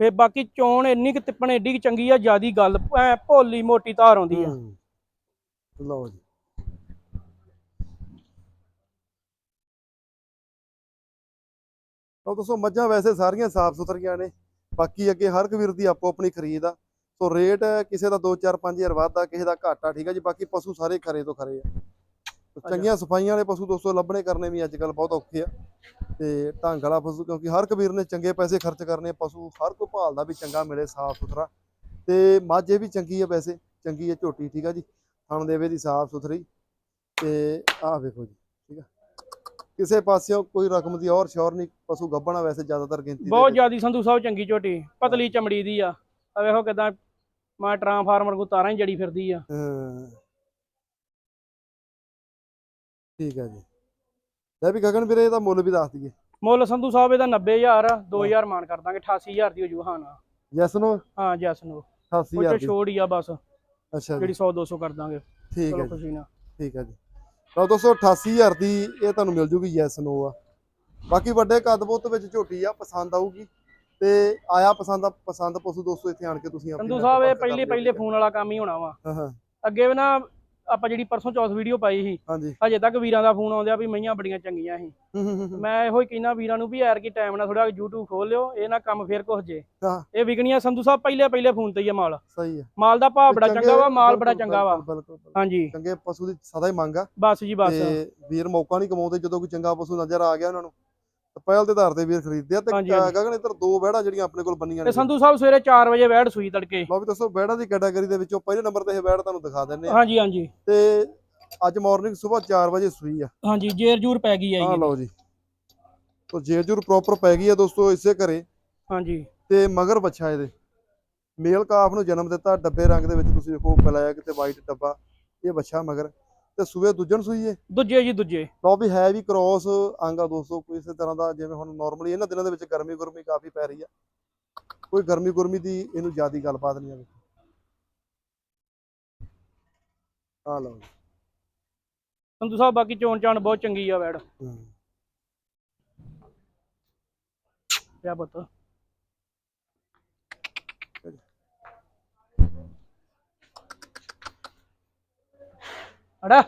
ਫੇ ਬਾਕੀ ਚੋਣ ਇੰਨੀ ਕਿ ਤਿੱਪਣ ਏਡੀ ਕੁ ਚੰਗੀ ਆ ਜਿਆਦੀ ਗੱਲ ਐ ਭੋਲੀ ਮੋਟੀ ਧਾਰ ਆਉਂਦੀ ਆ। ਲਓ ਜੀ। ਲਓ ਦੋਸਤੋ ਮੱਝਾਂ ਵੈਸੇ ਸਾਰੀਆਂ ਸਾਫ਼ ਸੁਥਰੀਆਂ ਨੇ ਬਾਕੀ ਅੱਗੇ ਹਰ ਇੱਕ ਵੀਰ ਦੀ ਆਪੋ ਆਪਣੀ ਖਰੀਦ ਆ। ਸੋ ਰੇਟ ਕਿਸੇ ਦਾ 2-4 5000 ਵੱਧ ਕਿਸੇ ਦਾ ਘੱਟ ਆ ਠੀਕ ਆ ਜੀ ਬਾਕੀ ਪਸ਼ੂ ਸਾਰੇ ਖਰੇ ਤੋਂ ਖਰੇ ਆ। ਚੰਗੀਆਂ ਸਫਾਈਆਂ ਵਾਲੇ ਪਸ਼ੂ ਦੋਸਤੋ ਲੱਭਣੇ ਕਰਨੇ ਵੀ ਅੱਜ ਕੱਲ ਬਹੁਤ ਔਖੇ ਆ। ਤੇ ਢੰਗ ਵਾਲਾ ਪਸ਼ੂ ਕਿਉਂਕਿ ਹਰ ਇੱਕ ਵੀਰ ਨੇ ਚੰਗੇ ਪੈਸੇ ਖਰਚ ਕਰਨੇ ਪਸ਼ੂ ਹਰ ਕੋਈ ਭਾਲਦਾ ਵੀ ਚੰਗਾ ਮਿਲੇ ਸਾਫ਼ ਸੁਥਰਾ ਤੇ ਮੱਝ ਇਹ ਵੀ ਚੰਗੀ ਆ ਵੈਸੇ ਚੰਗੀ ਆ ਝੋਟੀ ਠੀਕ ਆ ਜੀ। ਥਣ ਦੇਵੇ ਦੀ ਸਾਫ਼ ਸੁਥਰੀ ਤੇ ਆਹ ਵੇਖੋ ਜੀ ਠੀਕ ਆ। ਕਿਸੇ ਪਾਸਿਓਂ ਕੋਈ ਰਕਮ ਦੀ ਔਰ ਸ਼ੋਰ ਨਹੀਂ ਪਸ਼ੂ ਗੱਭਣਾ ਵੈਸੇ ਜ਼ਿਆਦਾਤਰ ਗਿਣਤੀ ਬਹੁਤ। ਜਿਆਦੀ ਸੰਧੂ ਸਾਹਿਬ ਚੰਗੀ ਝੋਟੀ ਪਤਲੀ ਚਮੜੀ ਦੀ ਆ। ਆ ਵੇਖੋ ਕਿਦਾਂ ਮੈਂ ਟਰਾਂਸਫਾਰਮਰ ਕੋ ਤਾਰਾਂ ਹੀ ਜੜੀ ਫਿਰਦੀ ਆ। ਹਾਂ। ਠੀਕ ਹੈ ਜੀ। ਲੈ ਵੀ ਗਗਨ ਵੀਰੇ ਇਹਦਾ ਮੁੱਲ ਵੀ ਦੱਸ ਦਈਏ। ਮੁੱਲ ਸੰਧੂ ਸਾਹਿਬ ਇਹਦਾ 90000 2000 ਮਾਨ ਕਰ ਦਾਂਗੇ 88000 ਦੀ ਹੋ ਜੂ ਹਾਂ ਨਾ ਯੈਸ ਨੋ? ਹਾਂ ਜੈਸ ਨੂੰ। ਉਹ 88000 ਚ ਦੀ। ਛੋੜ ਹੀ ਆ ਬਸ। ਅੱਛਾ ਜੀ। ਜਿਹੜੀ 100 200 ਕਰ ਦਾਂਗੇ। ਠੀਕ ਚਲੋ ਹੈ ਜੀ। ਖੁਸ਼ੀ ਨਾਲ। ਠੀਕ ਹੈ ਜੀ। ਤਾਂ ਦੋਸਤੋ 88000 ਦੀ ਇਹ ਤੁਹਾਨੂੰ ਮਿਲ ਜੂਗੀ ਯੈਸ ਨੋ ਆ। ਬਾਕੀ ਵੱਡੇ ਕਦਬੋਤ ਵਿੱਚ ਝੋਟੀ ਆ ਪਸੰਦ ਆਊਗੀ। ਤੇ ਆਇਆ ਪਸੰਦ ਆ ਪਸੰਦ ਪਸ਼ੂ ਦੋਸਤੋ ਇੱਥੇ ਆਣ ਕੇ ਤੁਸੀਂ ਆਪਣੀ ਸੰਧੂ ਸਾਹਿਬ ਇਹ ਕਰ ਪਹਿਲੇ ਪਹਿਲੇ ਫੋਨ ਵਾਲਾ ਕੰਮ ਹੀ ਹੋਣਾ ਵਾ। ਹੈ। ਹਾਂ। ਅੱਗੇ ਵੀ ਨਾ ਆਪਾਂ ਜਿਹੜੀ ਪਰਸੋਂ ਚੌਥ ਵੀਡੀਓ ਪਾਈ ਸੀ ਹਾਂਜੀ। ਹਜੇ ਤੱਕ ਵੀਰਾਂ ਦਾ ਫੋਨ ਆਉਂਦਿਆ ਵੀ ਮਈਆਂ ਬੜੀਆਂ ਚੰਗੀਆਂ ਸੀ। ਹੂੰ, ਹੂੰ, ਹੂੰ, ਹੂੰ। ਮੈਂ ਇਹੋ ਹੀ ਕਹਿਣਾ ਵੀਰਾਂ ਨੂੰ ਵੀ ਯਾਰ ਕੀ ਟਾਈਮ ਨਾਲ ਥੋੜਾ YouTube ਖੋਲ ਲਿਓ ਇਹ ਨਾ ਕੰਮ ਫੇਰ ਕੁਛ ਜੇ। ਹਾਂ। ਇਹ ਵਿਕਣੀਆਂ ਸੰਧੂ ਸਾਹਿਬ ਪਹਿਲੇ ਪਹਿਲੇ ਫੋਨ ਤੇ ਹੀ ਆ ਮਾਲ। ਸਹੀ ਹੈ ਮਾਲ ਦਾ ਭਾਅ ਬੜਾ ਚੰਗੇ- ਵਾ ਮਾਲ ਬੜਾ ਚੰਗਾ ਵਾ। ਬਿਲਕੁਲ, ਬਿਲਕੁਲ, ਬਿਲਕੁਲ। ਹਾਂਜੀ। ਚੰਗੇ ਪਸ਼ੂ ਦੀ ਸਦਾ ਹੀ ਮੰਗ ਆ। ਬਸ ਜੀ ਬਸ। ਵੀਰ ਮੌਕਾ ਨਹੀਂ ਕਮਾਉਂਦੇ ਜਦੋਂ ਕੋਈ ਚੰਗਾ ਪਸ਼ੂ ਨਜ਼ਰ ਆ ਗਿਆ ਉਹਨਾਂ ਨੂੰ। ਪਹਿਲ ਦੇ ਆਧਾਰ ਤੇ ਵੀਰ ਖਰੀਦਦੇ ਆ ਤੇ ਹਾਂਜੀ, ਹਾਂਜੀ। ਗਗਨ ਇੱਧਰ ਦੋ ਬਹਿੜਾ ਜਿਹੜੀਆਂ ਆਪਣੇ ਕੋਲ ਬੰਨੀਆਂ ਤੇ ਨੇ। ਸੰਧੂ ਸਾਹਿਬ ਸਵੇਰੇ 4 ਵਜੇ ਵੈੜ ਸੂਈ ਤੜਕੇ। ਲਓ ਵੀ ਦੱਸੋ ਬਹਿੜਾ ਦੀ ਕੈਟਾਗਰੀ ਦੇ ਵਿੱਚੋਂ ਪਹਿਲੇ ਨੰਬਰ ਤੇ ਇਹ ਬਹਿੜ ਤੁਹਾਨੂੰ ਦਿਖਾ ਦਿੰਨੇ ਆ। ਹਾਂਜੀ ਹਾਂਜੀ। ਤੇ ਅੱਜ ਮਾਰਨਿੰਗ ਸਵੇਰ 4 ਵਜੇ ਸੂਈ ਆ। ਹਾਂਜੀ ਜੇਰ ਜੂਰ ਪੈ ਗਈ ਆ ਆਹ ਜੀ। ਲਓ ਜੀ। ਤੋ ਜੇਜੂਰ ਪ੍ਰੋਪਰ ਪੈ ਗਈ ਆ ਦੋਸਤੋ ਇਸੇ ਘਰੇ। ਹਾਂਜੀ। ਤੇ ਮਗਰ ਬੱਚਾ ਇਹਦੇ। ਮੇਲ ਕਾਫ ਨੂੰ ਜਨਮ ਦਿੱਤਾ ਡੱਬੇ ਰੰਗ ਦੇ ਵਿੱਚ ਤੁਸੀਂ ਵੇਖੋ ਬਲੈਕ ਤੇ ਵਾਈਟ ਡੱਬਾ। ਇਹ ਬੱਚਾ ਮਗਰ। ਤੇ ਸੂਏ ਦੂਜਣ ਸੂਈ ਏ ਦੂਜੇ ਜੀ ਦੂਜੇ। ਲਓ ਵੀ ਹੈ ਵੀ ਕ੍ਰੋਸ ਆਂਗਾ ਦੋਸਤੋ ਕੋਈ ਇਸੇ ਤਰ੍ਹਾਂ ਦਾ ਜਿਵੇਂ ਹੁਣ ਨਾਰਮਲੀ ਇਹਨਾਂ ਦਿਨਾਂ ਦੇ ਵਿੱਚ ਗਰਮੀ ਗੁਰਮੀ ਕਾਫੀ ਪੈ ਰਹੀ ਆ। ਕੋਈ ਗਰਮੀ ਗੁਰਮੀ ਦੀ ਇਹਨੂੰ ਜ਼ਿਆਦੀ ਗੱਲਬਾਤ ਨਹੀਂ ਆ ਆ ਲਓ। ਸੰਧੂ ਸਾਹਿਬ ਬਾਕੀ ਚੋਣ ਚਾਣ ਬਹੁਤ ਚੰਗੀ ਆ ਵੈੜ। ਹੂੰ। ਕਿਆ ਪੁੱਤ? ਅੜਾ।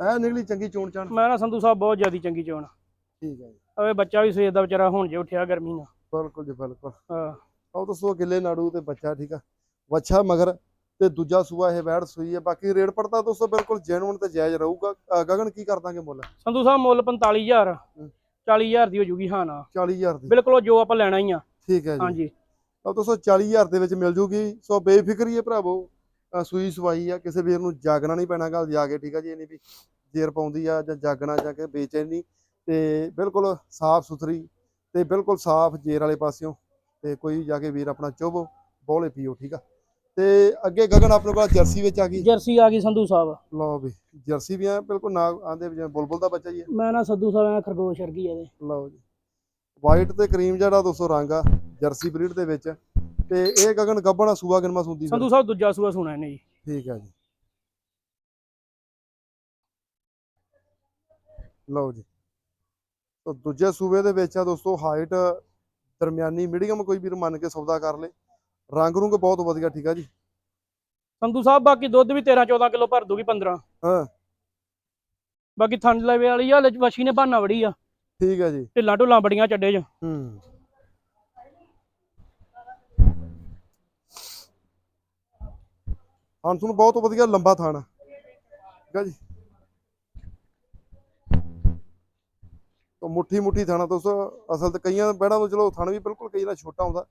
ਐ ਨਿਕਲੀ ਚੰਗੀ ਚੋਣ ਚਾਣ। ਮੈਂ ਨਾ ਸੰਧੂ ਸਾਹਿਬ ਬਹੁਤ ਜ਼ਿਆਦੀ ਚੰਗੀ ਚੋਣ। ਠੀਕ ਹੈ ਜੀ। ਅਵੇ ਬੱਚਾ ਵੀ ਸਵੇਰ ਦਾ ਵਿਚਾਰਾ ਹੁਣ ਜੇ ਉੱਠਿਆ ਗਰਮੀ ਨਾਲ। ਬਿਲਕੁਲ ਜੀ ਬਿਲਕੁਲ। ਹਾਂ। ਉਹ ਦੱਸੋ ਗਿੱਲੇ ਨਾੜੂ ਤੇ ਬੱਚਾ ਠੀਕ ਆ। ਵੱਛਾ ਮਗਰ ਤੇ ਦੂਜਾ ਸੂਆ ਇਹ ਬੈੜ ਸੂਈ ਹੈ। ਬਾਕੀ ਰੇਟ ਪੜਤਾ ਦੋਸਤੋ ਬਿਲਕੁਲ ਜੈਨੂਨ ਤੇ ਜਾਇਜ਼ ਰਹੂਗਾ। ਗਗਨ ਕੀ ਕਰ ਦਾਂਗੇ ਮੁੱਲ? ਸੰਧੂ ਸਾਹਿਬ ਮੁੱਲ 45000 ਹੂੰ। 40000 ਦੀ ਹੋ ਜੂਗੀ ਹਾਂ ਨਾ 40000 ਦੀ। ਬਿਲਕੁਲ ਜੋ ਆਪਾਂ ਲੈਣਾ ਹੀ ਆ। ਠੀਕ ਹੈ ਜੀ। ਹਾਂਜੀ। ਤਾਂ ਦੋਸਤੋ 40000 ਦੇ ਵਿੱਚ ਮਿਲ ਜੂਗੀ। ਸੋ ਬੇਫਿਕਰੀ ਹੈ ਭਰਾਵੋ। ਸੂਈ ਸਵਾਈ ਆ। ਕਿਸੇ ਵੀਰ ਨੂੰ ਜਾਗਣਾ ਨਹੀਂ ਪੈਣਾ ਗੱਲ ਜਾ ਕੇ ਠੀਕ ਆ ਜੀ। ਇਹ ਨਹੀਂ ਵੀ ਜੇਰ ਪਾਉਂਦੀ ਆ ਜਾਂ ਜਾਗਣਾ ਜਾਂ ਕਿ ਬੇਚੈਨੀ ਤੇ ਬਿਲਕੁਲ ਸਾਫ਼ ਸੁਥਰੀ ਤੇ ਬਿਲਕੁਲ ਸਾਫ਼ ਜੇਰ ਵਾਲੇ ਪਾਸਿਓਂ। ਤੇ ਕੋਈ ਜਾ ਕੇ ਵੀਰ ਆਪਣਾ ਚੋਬੋ ਬੋਲੇ ਪੀਓ ਠੀਕ ਆ। ਤੇ ਅੱਗੇ ਗਗਨ ਆਪਣੇ ਕੋਲ ਜਰਸੀ ਵਿੱਚ ਆ ਗਈ। ਜਰਸੀ ਆ ਗਈ ਸੰਧੂ ਸਾਹਿਬ। ਲਓ ਵੀ ਜਰਸੀ ਵੀ ਆ ਬਿਲਕੁਲ ਨਾ ਆਂਦੇ ਜਿਵੇਂ ਬੁਲਬੁਲ ਦਾ ਬੱਚਾ ਜੀ। ਮੈਂ ਨਾ ਸੰਧੂ ਸਾਹਿਬ ਐ ਖਰਗੋਸ਼ ਵਰਗੀ ਆ ਇਹਦੇ। ਲਓ ਜੀ। ਵਾਈਟ ਤੇ ਕਰੀਮ ਜਿਹੜਾ 200 ਰੰਗ ਆ ਜਰਸੀ ਬਰੀਡ ਦੇ ਵਿੱਚ। ਤੇ ਇਹ ਗਗਨ ਗੱਬਣਾ ਸੂਆ ਗਨਮਾ ਸੁੰਦੀ। ਸੰਧੂ ਸਾਹਿਬ ਦੂਜਾ ਸੂਆ ਸੁਣਾ ਇਹਨੇ ਜੀ। ਠੀਕ ਹੈ ਜੀ। ਲਓ ਜੀ। ਤਾਂ ਦੂਜੇ ਸੂਬੇ ਦੇ ਵਿੱਚ ਆ ਦੋਸਤੋ ਹਾਈਟ ਦਰਮਿਆਨੀ ਮੀਡੀਅਮ ਕੋਈ ਵੀਰ ਮੰਨ ਕੇ ਸੌਦਾ ਕਰ ਲੇ। ਰੰਗ ਰੁੰਗ ਬਹੁਤ ਵਧੀਆ ਠੀਕ ਆ ਜੀ। ਸੰਧੂ ਸਾਹਿਬ ਬਾਕੀ ਦੁੱਧ ਵੀ 13 14 ਕਿਲੋ ਭਰ ਦੂਗੀ 15 ਹਾਂ। ਬਾਕੀ ਥੰਡ ਲੈਵੇ ਵਾਲੀ ਆ ਵਛੀ ਨੇ ਬਹਾਨਾ ਵੜੀ ਆ। ਠੀਕ ਹੈ ਜੀ। ਢਿੱਲਾਂ ਢੁੱਲਾਂ ਬੜੀਆਂ ਚੱਡੇ 'ਚ। ਹੂੰ। ਹਾਂ ਤੁਹਾਨੂੰ ਬਹੁਤ ਵਧੀਆ ਲੰਬਾ ਥਾਣਾ ਠੀਕ ਆ ਜੀ। ਤਾਂ ਮੁੱਠੀ ਮੁੱਠੀ ਥਾਣਾ ਦੋਸਤੋ ਅਸਲ ਤੇ ਕਈਆਂ ਬੈੜਾਂ ਨੂੰ ਚਲੋ ਥਣ ਵੀ ਬਿਲਕੁਲ ਕਈ ਦਾ ਛੋਟਾ ਹੁੰਦਾ।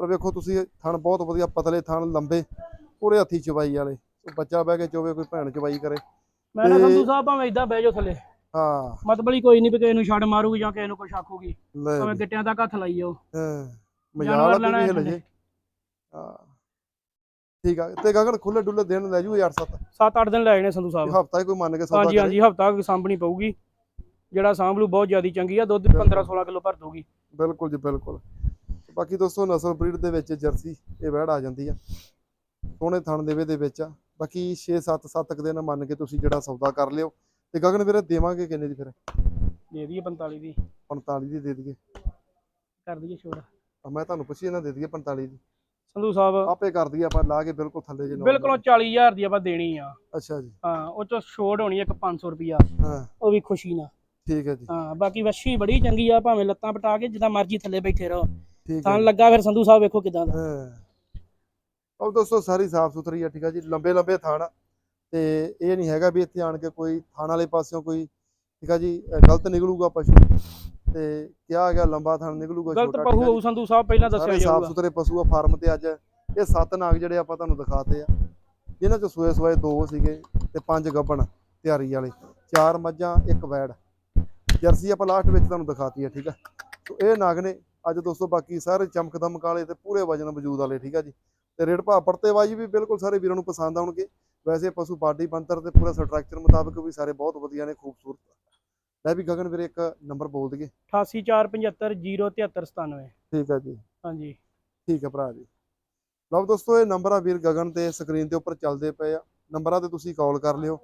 ਪਰ ਵੇਖੋ ਤੁਸੀਂ ਥਣ ਬਹੁਤ ਵਧੀਆ ਪਤਲੇ ਥਣ ਲੰਬੇ ਪੂਰੇ ਹੱਥੀ ਚਵਾਈ ਵਾਲੇ। ਬੱਚਾ ਬਹਿ ਕੇ ਚੋਵੇ ਕੋਈ ਭੈਣ ਚਵਾਈ ਕਰੇ। ਮੈਂ ਨਾ ਸੰਧੂ ਸਾਹਿਬ ਭਾਵੇਂ ਇਦਾਂ ਬਹਿ ਜਾਓ ਥੱਲੇ। ਹਾਂ। ਮਤਲਬ ਹੀ ਕੋਈ ਨਹੀਂ ਵੀ ਕਿਸੇ ਨੂੰ ਛੱਡ ਮਾਰੂਗੀ ਜਾਂ ਕਿਸੇ ਨੂੰ ਕੁਛ ਆਖੂਗੀ। ਭਾਵੇਂ ਗਿੱਟਿਆਂ ਤੱਕ ਹੱਥ ਲਾਈ ਜਾਓ। ਹਾਂ ਮਜਾਲ ਵੀ ਹੈ ਹਿਲ ਜੇ। ਹਾਂ। ਠੀਕ ਆ ਤੇ ਗਗਨ ਖੁੱਲੇ ਡੁੱਲੇ ਦਿਨ ਲੈ ਜੂ 8-7 7-8 ਦਿਨ ਲੈ ਜਾਣੇ ਸੰਧੂ ਸਾਹਿਬ। ਹਫਤਾ ਹੀ ਕੋਈ ਮੰਨ ਕੇ ਸੌਦਾ ਹਾਂਜੀ ਹਾਂਜੀ ਹਫਤਾ ਸਾਂਭਣੀ ਪਊਗੀ। ਜਿਹੜਾ ਸਾਂਭ ਲੂ ਬਹੁਤ ਜ਼ਿਆਦੀ ਚੰਗੀ ਆ ਦੁੱਧ 15-16 ਕਿਲੋ ਭਰ ਦੂਗੀ ਬਿਲਕੁਲ ਜੀ ਬਿਲਕੁਲ। ਬਾਕੀ ਦੋਸਤੋ ਨਸਲ ਬਰੀਡ ਦੇ ਵਿੱਚ ਜਰਸੀ ਇਹ ਵਹਿੜ ਆ ਜਾਂਦੀ ਆ। ਸੋਹਣੇ ਥਣ ਦੇਵੇ ਦੇ ਵਿੱਚ ਆ। ਬਾਕੀ 6-7 7 ਦਿਨ ਮੰਨ ਕੇ ਤੁਸੀਂ ਜਿਹੜਾ ਸੌਦਾ ਕਰ ਲਿਓ। ਤੇ ਗਗਨ ਵੀਰੇ ਦੇਵਾਂਗੇ ਕਿੰਨੇ ਦੀ ਫਿਰ? ਦੇ ਦਈਏ 45 ਦੀ। 45 ਦੀ ਦੇ ਦਈਏ। ਕਰ ਦਈਏ ਛੋੜ। ਆ ਮੈਂ ਤੁਹਾਨੂੰ ਪੁੱਛੀ ਇਹਨਾਂ ਦੇ ਦਈਏ 45 ਦੀ। ਸੰਧੂ ਸਾਹਿਬ। ਆਪੇ ਕਰ ਦਈਏ ਆਪਾਂ ਲਾ ਕੇ ਬਿਲਕੁਲ ਥੱਲੇ ਜੇ ਬਿਲਕੁਲ 40000 ਦੀ ਆਪਾਂ ਦੇਣੀ ਆ। ਅੱਛਾ ਜੀ। ਹਾਂ ਉਹ ਚ ਛੋੜ ਹੋਣੀ ਇੱਕ 500 ਰੁਪਿਆ ਹਾਂ। ਉਹ ਵੀ ਖੁਸ਼ੀ ਨਾਲ। ਠੀਕ ਹੈ ਜੀ। ਹਾਂ ਬਾਕੀ ਵੱਛੀ ਬੜੀ ਚੰਗੀ ਆ ਭਾਵੇਂ ਲੱਤਾਂ ਪਟਾ ਕੇ ਜਿੱਦਾਂ ਮਰਜ਼ੀ ਥੱਲੇ ਬੈਠੇ ਰਹੋ। ਠੀਕ ਤਾਂ ਲੱਗਾ ਫਿਰ ਸੰਧੂ ਸਾਹਿਬ ਵੇਖੋ ਕਿਦਾਂ ਦਾ। ਹਾਂ। ਉਹ ਦੋਸਤੋ ਸਾਰੀ ਸਾਫ਼ ਸੁਥਰੀ ਆ ਠੀਕ ਆ ਜੀ। ਲੰਬੇ ਲੰਬੇ ਥਾਣ ਤੇ ਇਹ ਨਹੀਂ ਹੈਗਾ ਵੀ ਇੱਥੇ ਆਣ ਕੇ ਕੋਈ ਥਾਣ ਵਾਲੇ ਪਾਸਿਓਂ ਕੋਈ ਠੀਕ ਆ ਜੀ ਗਲਤ ਨਿਕਲੂਗਾ ਪਸ਼ੂ। ਤੇ ਕਿਹਾ ਗਿਆ ਲੰਬਾ ਥਾਣ ਨਿਕਲੂਗਾ ਗਲਤ ਆ ਹੋਊ। ਸੰਧੂ ਸਾਹਿਬ ਪਹਿਲਾਂ ਦੱਸਿਆ ਸਾਰੇ ਸਾਫ਼ ਜਾਊਗਾ। ਸੁਥਰੇ ਪਸ਼ੂ ਆ ਫਾਰਮ ਤੇ ਅੱਜ। ਇਹ ਸੱਤ ਨਾਗ ਜਿਹੜੇ ਆਪਾਂ ਤੁਹਾਨੂੰ ਦਿਖਾਤੇ ਆ। ਜਿਨ੍ਹਾਂ ਚ ਸੋਏ ਸੋਏ ਦੋ ਸੀਗੇ ਤੇ ਪੰਜ ਗੱਬਣ ਤਿਆਰੀ ਵਾਲੇ। ਚਾਰ ਮੱਝਾਂ ਇੱਕ ਵੈੜ। ਜਰਸੀ ਆਪਾਂ ਲਾਸਟ ਵਿੱਚ ਤੁਹਾਨੂੰ ਦਿਖਾਤੀ ਆ ਠੀਕ ਆ। ਸੋ ਇਹ ਨਾਗ ਨੇ ਅੱਜ ਦੋਸਤੋ ਬਾਕੀ ਸਾਰੇ ਚਮਕ ਵਾਲੇ ਤੇ ਪੂਰੇ ਵਜਨ ਵਜੂਦ ਵਾਲੇ ਠੀਕ ਆ ਜੀ? ਤੇ ਰੇਟ ਭਾਅ ਪੜਤੇਬਾਜ਼ੀ ਵੀ ਬਿਲਕੁਲ ਸਾਰੇ ਵੀਰਾਂ ਨੂੰ ਪਸੰਦ ਆਉਣਗੇ। ਵੈਸੇ ਪਸ਼ੂ ਬਾਡੀ ਬੰਤਰ ਤੇ ਪੂਰਾ ਸਟਰਕਚਰ ਮੁਤਾਬਕ ਵੀ ਸਾਰੇ ਬਹੁਤ ਵਧੀਆ ਨੇ ਖੂਬਸੂਰਤ। ਲੈ ਵੀ ਗਗਨ ਵੀਰੇ ਇੱਕ ਨੰਬਰ ਬੋਲ ਦਈਏ। 88475 07397 ਠੀਕ ਆ ਜੀ। ਹਾਂਜੀ। ਠੀਕ ਆ ਭਰਾ ਜੀ। ਲਓ ਦੋਸਤੋ ਇਹ ਨੰਬਰ ਆ ਵੀਰ ਗਗਨ ਤੇ ਸਕਰੀਨ ਦੇ ਉੱਪਰ ਚੱਲਦੇ ਪਏ ਆ। ਨੰਬਰਾਂ ਤੇ ਤੁਸੀਂ ਕਾਲ ਕਰ ਲਿਓ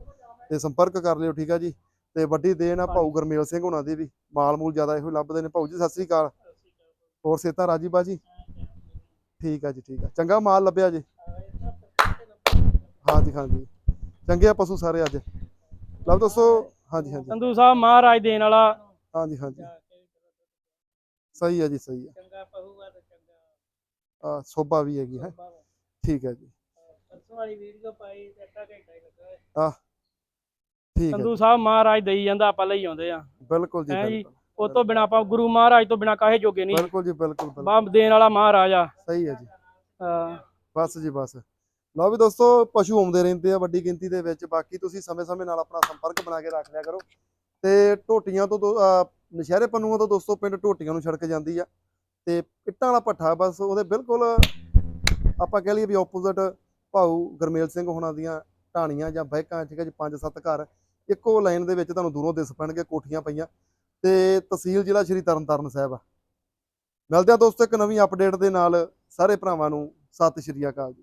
ਤੇ ਸੰਪਰਕ ਕਰ ਲਿਓ ਠੀਕ ਆ ਜੀ? ਤੇ ਵੱਡੀ ਦੇਣ ਆ ਭਾਊ ਗਰਮੇਲ ਸਿੰਘ ਹੁਣਾਂ ਦੀ ਵੀ। ਮਾਲ ਮੂਲ ਜ਼ਿਆਦਾ ਇਹੋ ਲੱਭਦੇ ਨੇ। ਭਾਊ ਜੀ ਸਤਿ ਸ੍ਰੀ ਅਕਾਲ। ਹੋਰ ਸੇਤਾ ਰਾਜੀ ਬਾਜੀ? ਠੀਕ ਆ ਜੀ ਠੀਕ ਆ। ਚੰਗਾ ਮਾਲ ਲੱਭਿਆ ਜੀ। ਹਾਂਜੀ ਹਾਂਜੀ। ਚੰਗੇ ਆ ਪਸ਼ੂ ਸਾਰੇ ਅੱਜ। ਲਓ ਦੋਸਤੋ ਹਾਂਜੀ ਹਾਂਜੀ। ਸੰਧੂ ਸਾਹਿਬ ਮਹਾਰਾਜ ਦੇਣ ਵਾਲਾ। ਹਾਂਜੀ ਹਾਂਜੀ। ਸਹੀ ਹੈ ਜੀ ਸਹੀ ਹੈ ਚੰਗਾ ਪਹੂ ਆ ਤੇ ਚੰਗਾ। ਆ ਸੋਭਾ ਵੀ ਹੈਗੀ ਹੈ। ਠੀਕ ਹੈ ਜੀ। ਪਰਸੋਂ ਵਾਲੀ ਵੀਡੀਓ ਪਾਈ ਤੇ ਅੱਧਾ ਘੰਟਾ ਹੀ ਲੱਗਾ। ਆ ਠੀਕ ਹੈ ਸੰਧੂ ਸਾਹਿਬ ਮਹਾਰਾਜ ਦੇਈ ਜਾਂਦਾ ਆਪਾਂ ਲਈ ਆਉਂਦੇ ਆ। ਬਿਲਕੁਲ ਜੀ ਹੈਂ ਜੀ। ਬਿਲਕੁਲ। ਉਹ ਤੋਂ ਬਿਨਾ ਆਪਾਂ ਗੁਰੂ ਮਹਾਰਾਜ ਤੋਂ ਬਿਨਾ ਕਾਹੇ ਜੋਗੇ ਨਹੀਂ। ਬਿਲਕੁਲ ਜੀ ਬਿਲਕੁਲ ਬਿਲਕੁਲ। ਬਾਪ ਦੇਣ ਵਾਲਾ ਮਹਾਰਾਜ ਆ। ਸਹੀ ਹੈ ਜੀ। ਹਾਂ। ਬਸ ਜੀ ਬਸ। ਲਓ ਵੀ ਦੋਸਤੋ ਪਸ਼ੂ ਆਉਂਦੇ ਰਹਿੰਦੇ ਆ ਵੱਡੀ ਗਿਣਤੀ ਦੇ ਵਿੱਚ। ਬਾਕੀ ਤੁਸੀਂ ਸਮੇਂ-ਸਮੇਂ ਨਾਲ ਆਪਣਾ ਸੰਪਰਕ ਬਣਾ ਕੇ ਰੱਖ ਲਿਆ ਕਰੋ। ਤੇ ਢੋਟੀਆਂ ਤੋਂ ਨਸ਼ਹਿਰੇ ਪੰਨੂਆਂ ਤੋਂ ਦੋਸਤੋ ਪਿੰਡ ਢੋਟੀਆਂ ਨੂੰ ਸੜਕ ਜਾਂਦੀ ਆ। ਤੇ ਇੱਟਾਂ ਵਾਲਾ ਭੱਠਾ ਬਸ ਉਹਦੇ ਬਿਲਕੁਲ ਆਪਾਂ ਕਹਿ ਲਈਏ ਵੀ ਆਪੋਜ਼ਿਟ ਭਾਊ ਗਰਮੇਲ ਸਿੰਘ ਹੋਣਾ ਦੀਆਂ ਢਾਣੀਆਂ ਜਾਂ ਬਹਿਕਾਂ ਠੀਕ ਹੈ ਜੀ ਪੰਜ ਸੱਤ ਘਰ। ਇੱਕੋ ਲਾਈਨ ਦੇ ਵਿੱਚ ਤੁਹਾਨੂੰ ਦੂਰੋਂ ਦਿਸ ਪੈਣਗੇ ਕੋਠੀਆਂ ਪਈਆਂ। ਤੇ ਤਹਿਸੀਲ ਜ਼ਿਲ੍ਹਾ ਸ਼੍ਰੀ ਤਰਨਤਾਰਨ ਸਾਹਿਬ ਆ। ਮਿਲਦੇ ਆ ਦੋਸਤੋ ਇੱਕ ਨਵੀਂ ਅਪਡੇਟ ਦੇ ਨਾਲ। ਸਾਰੇ ਭਰਾਵਾਂ ਨੂੰ ਸਤਿ ਸ਼੍ਰੀ ਅਕਾਲ ਜੀ।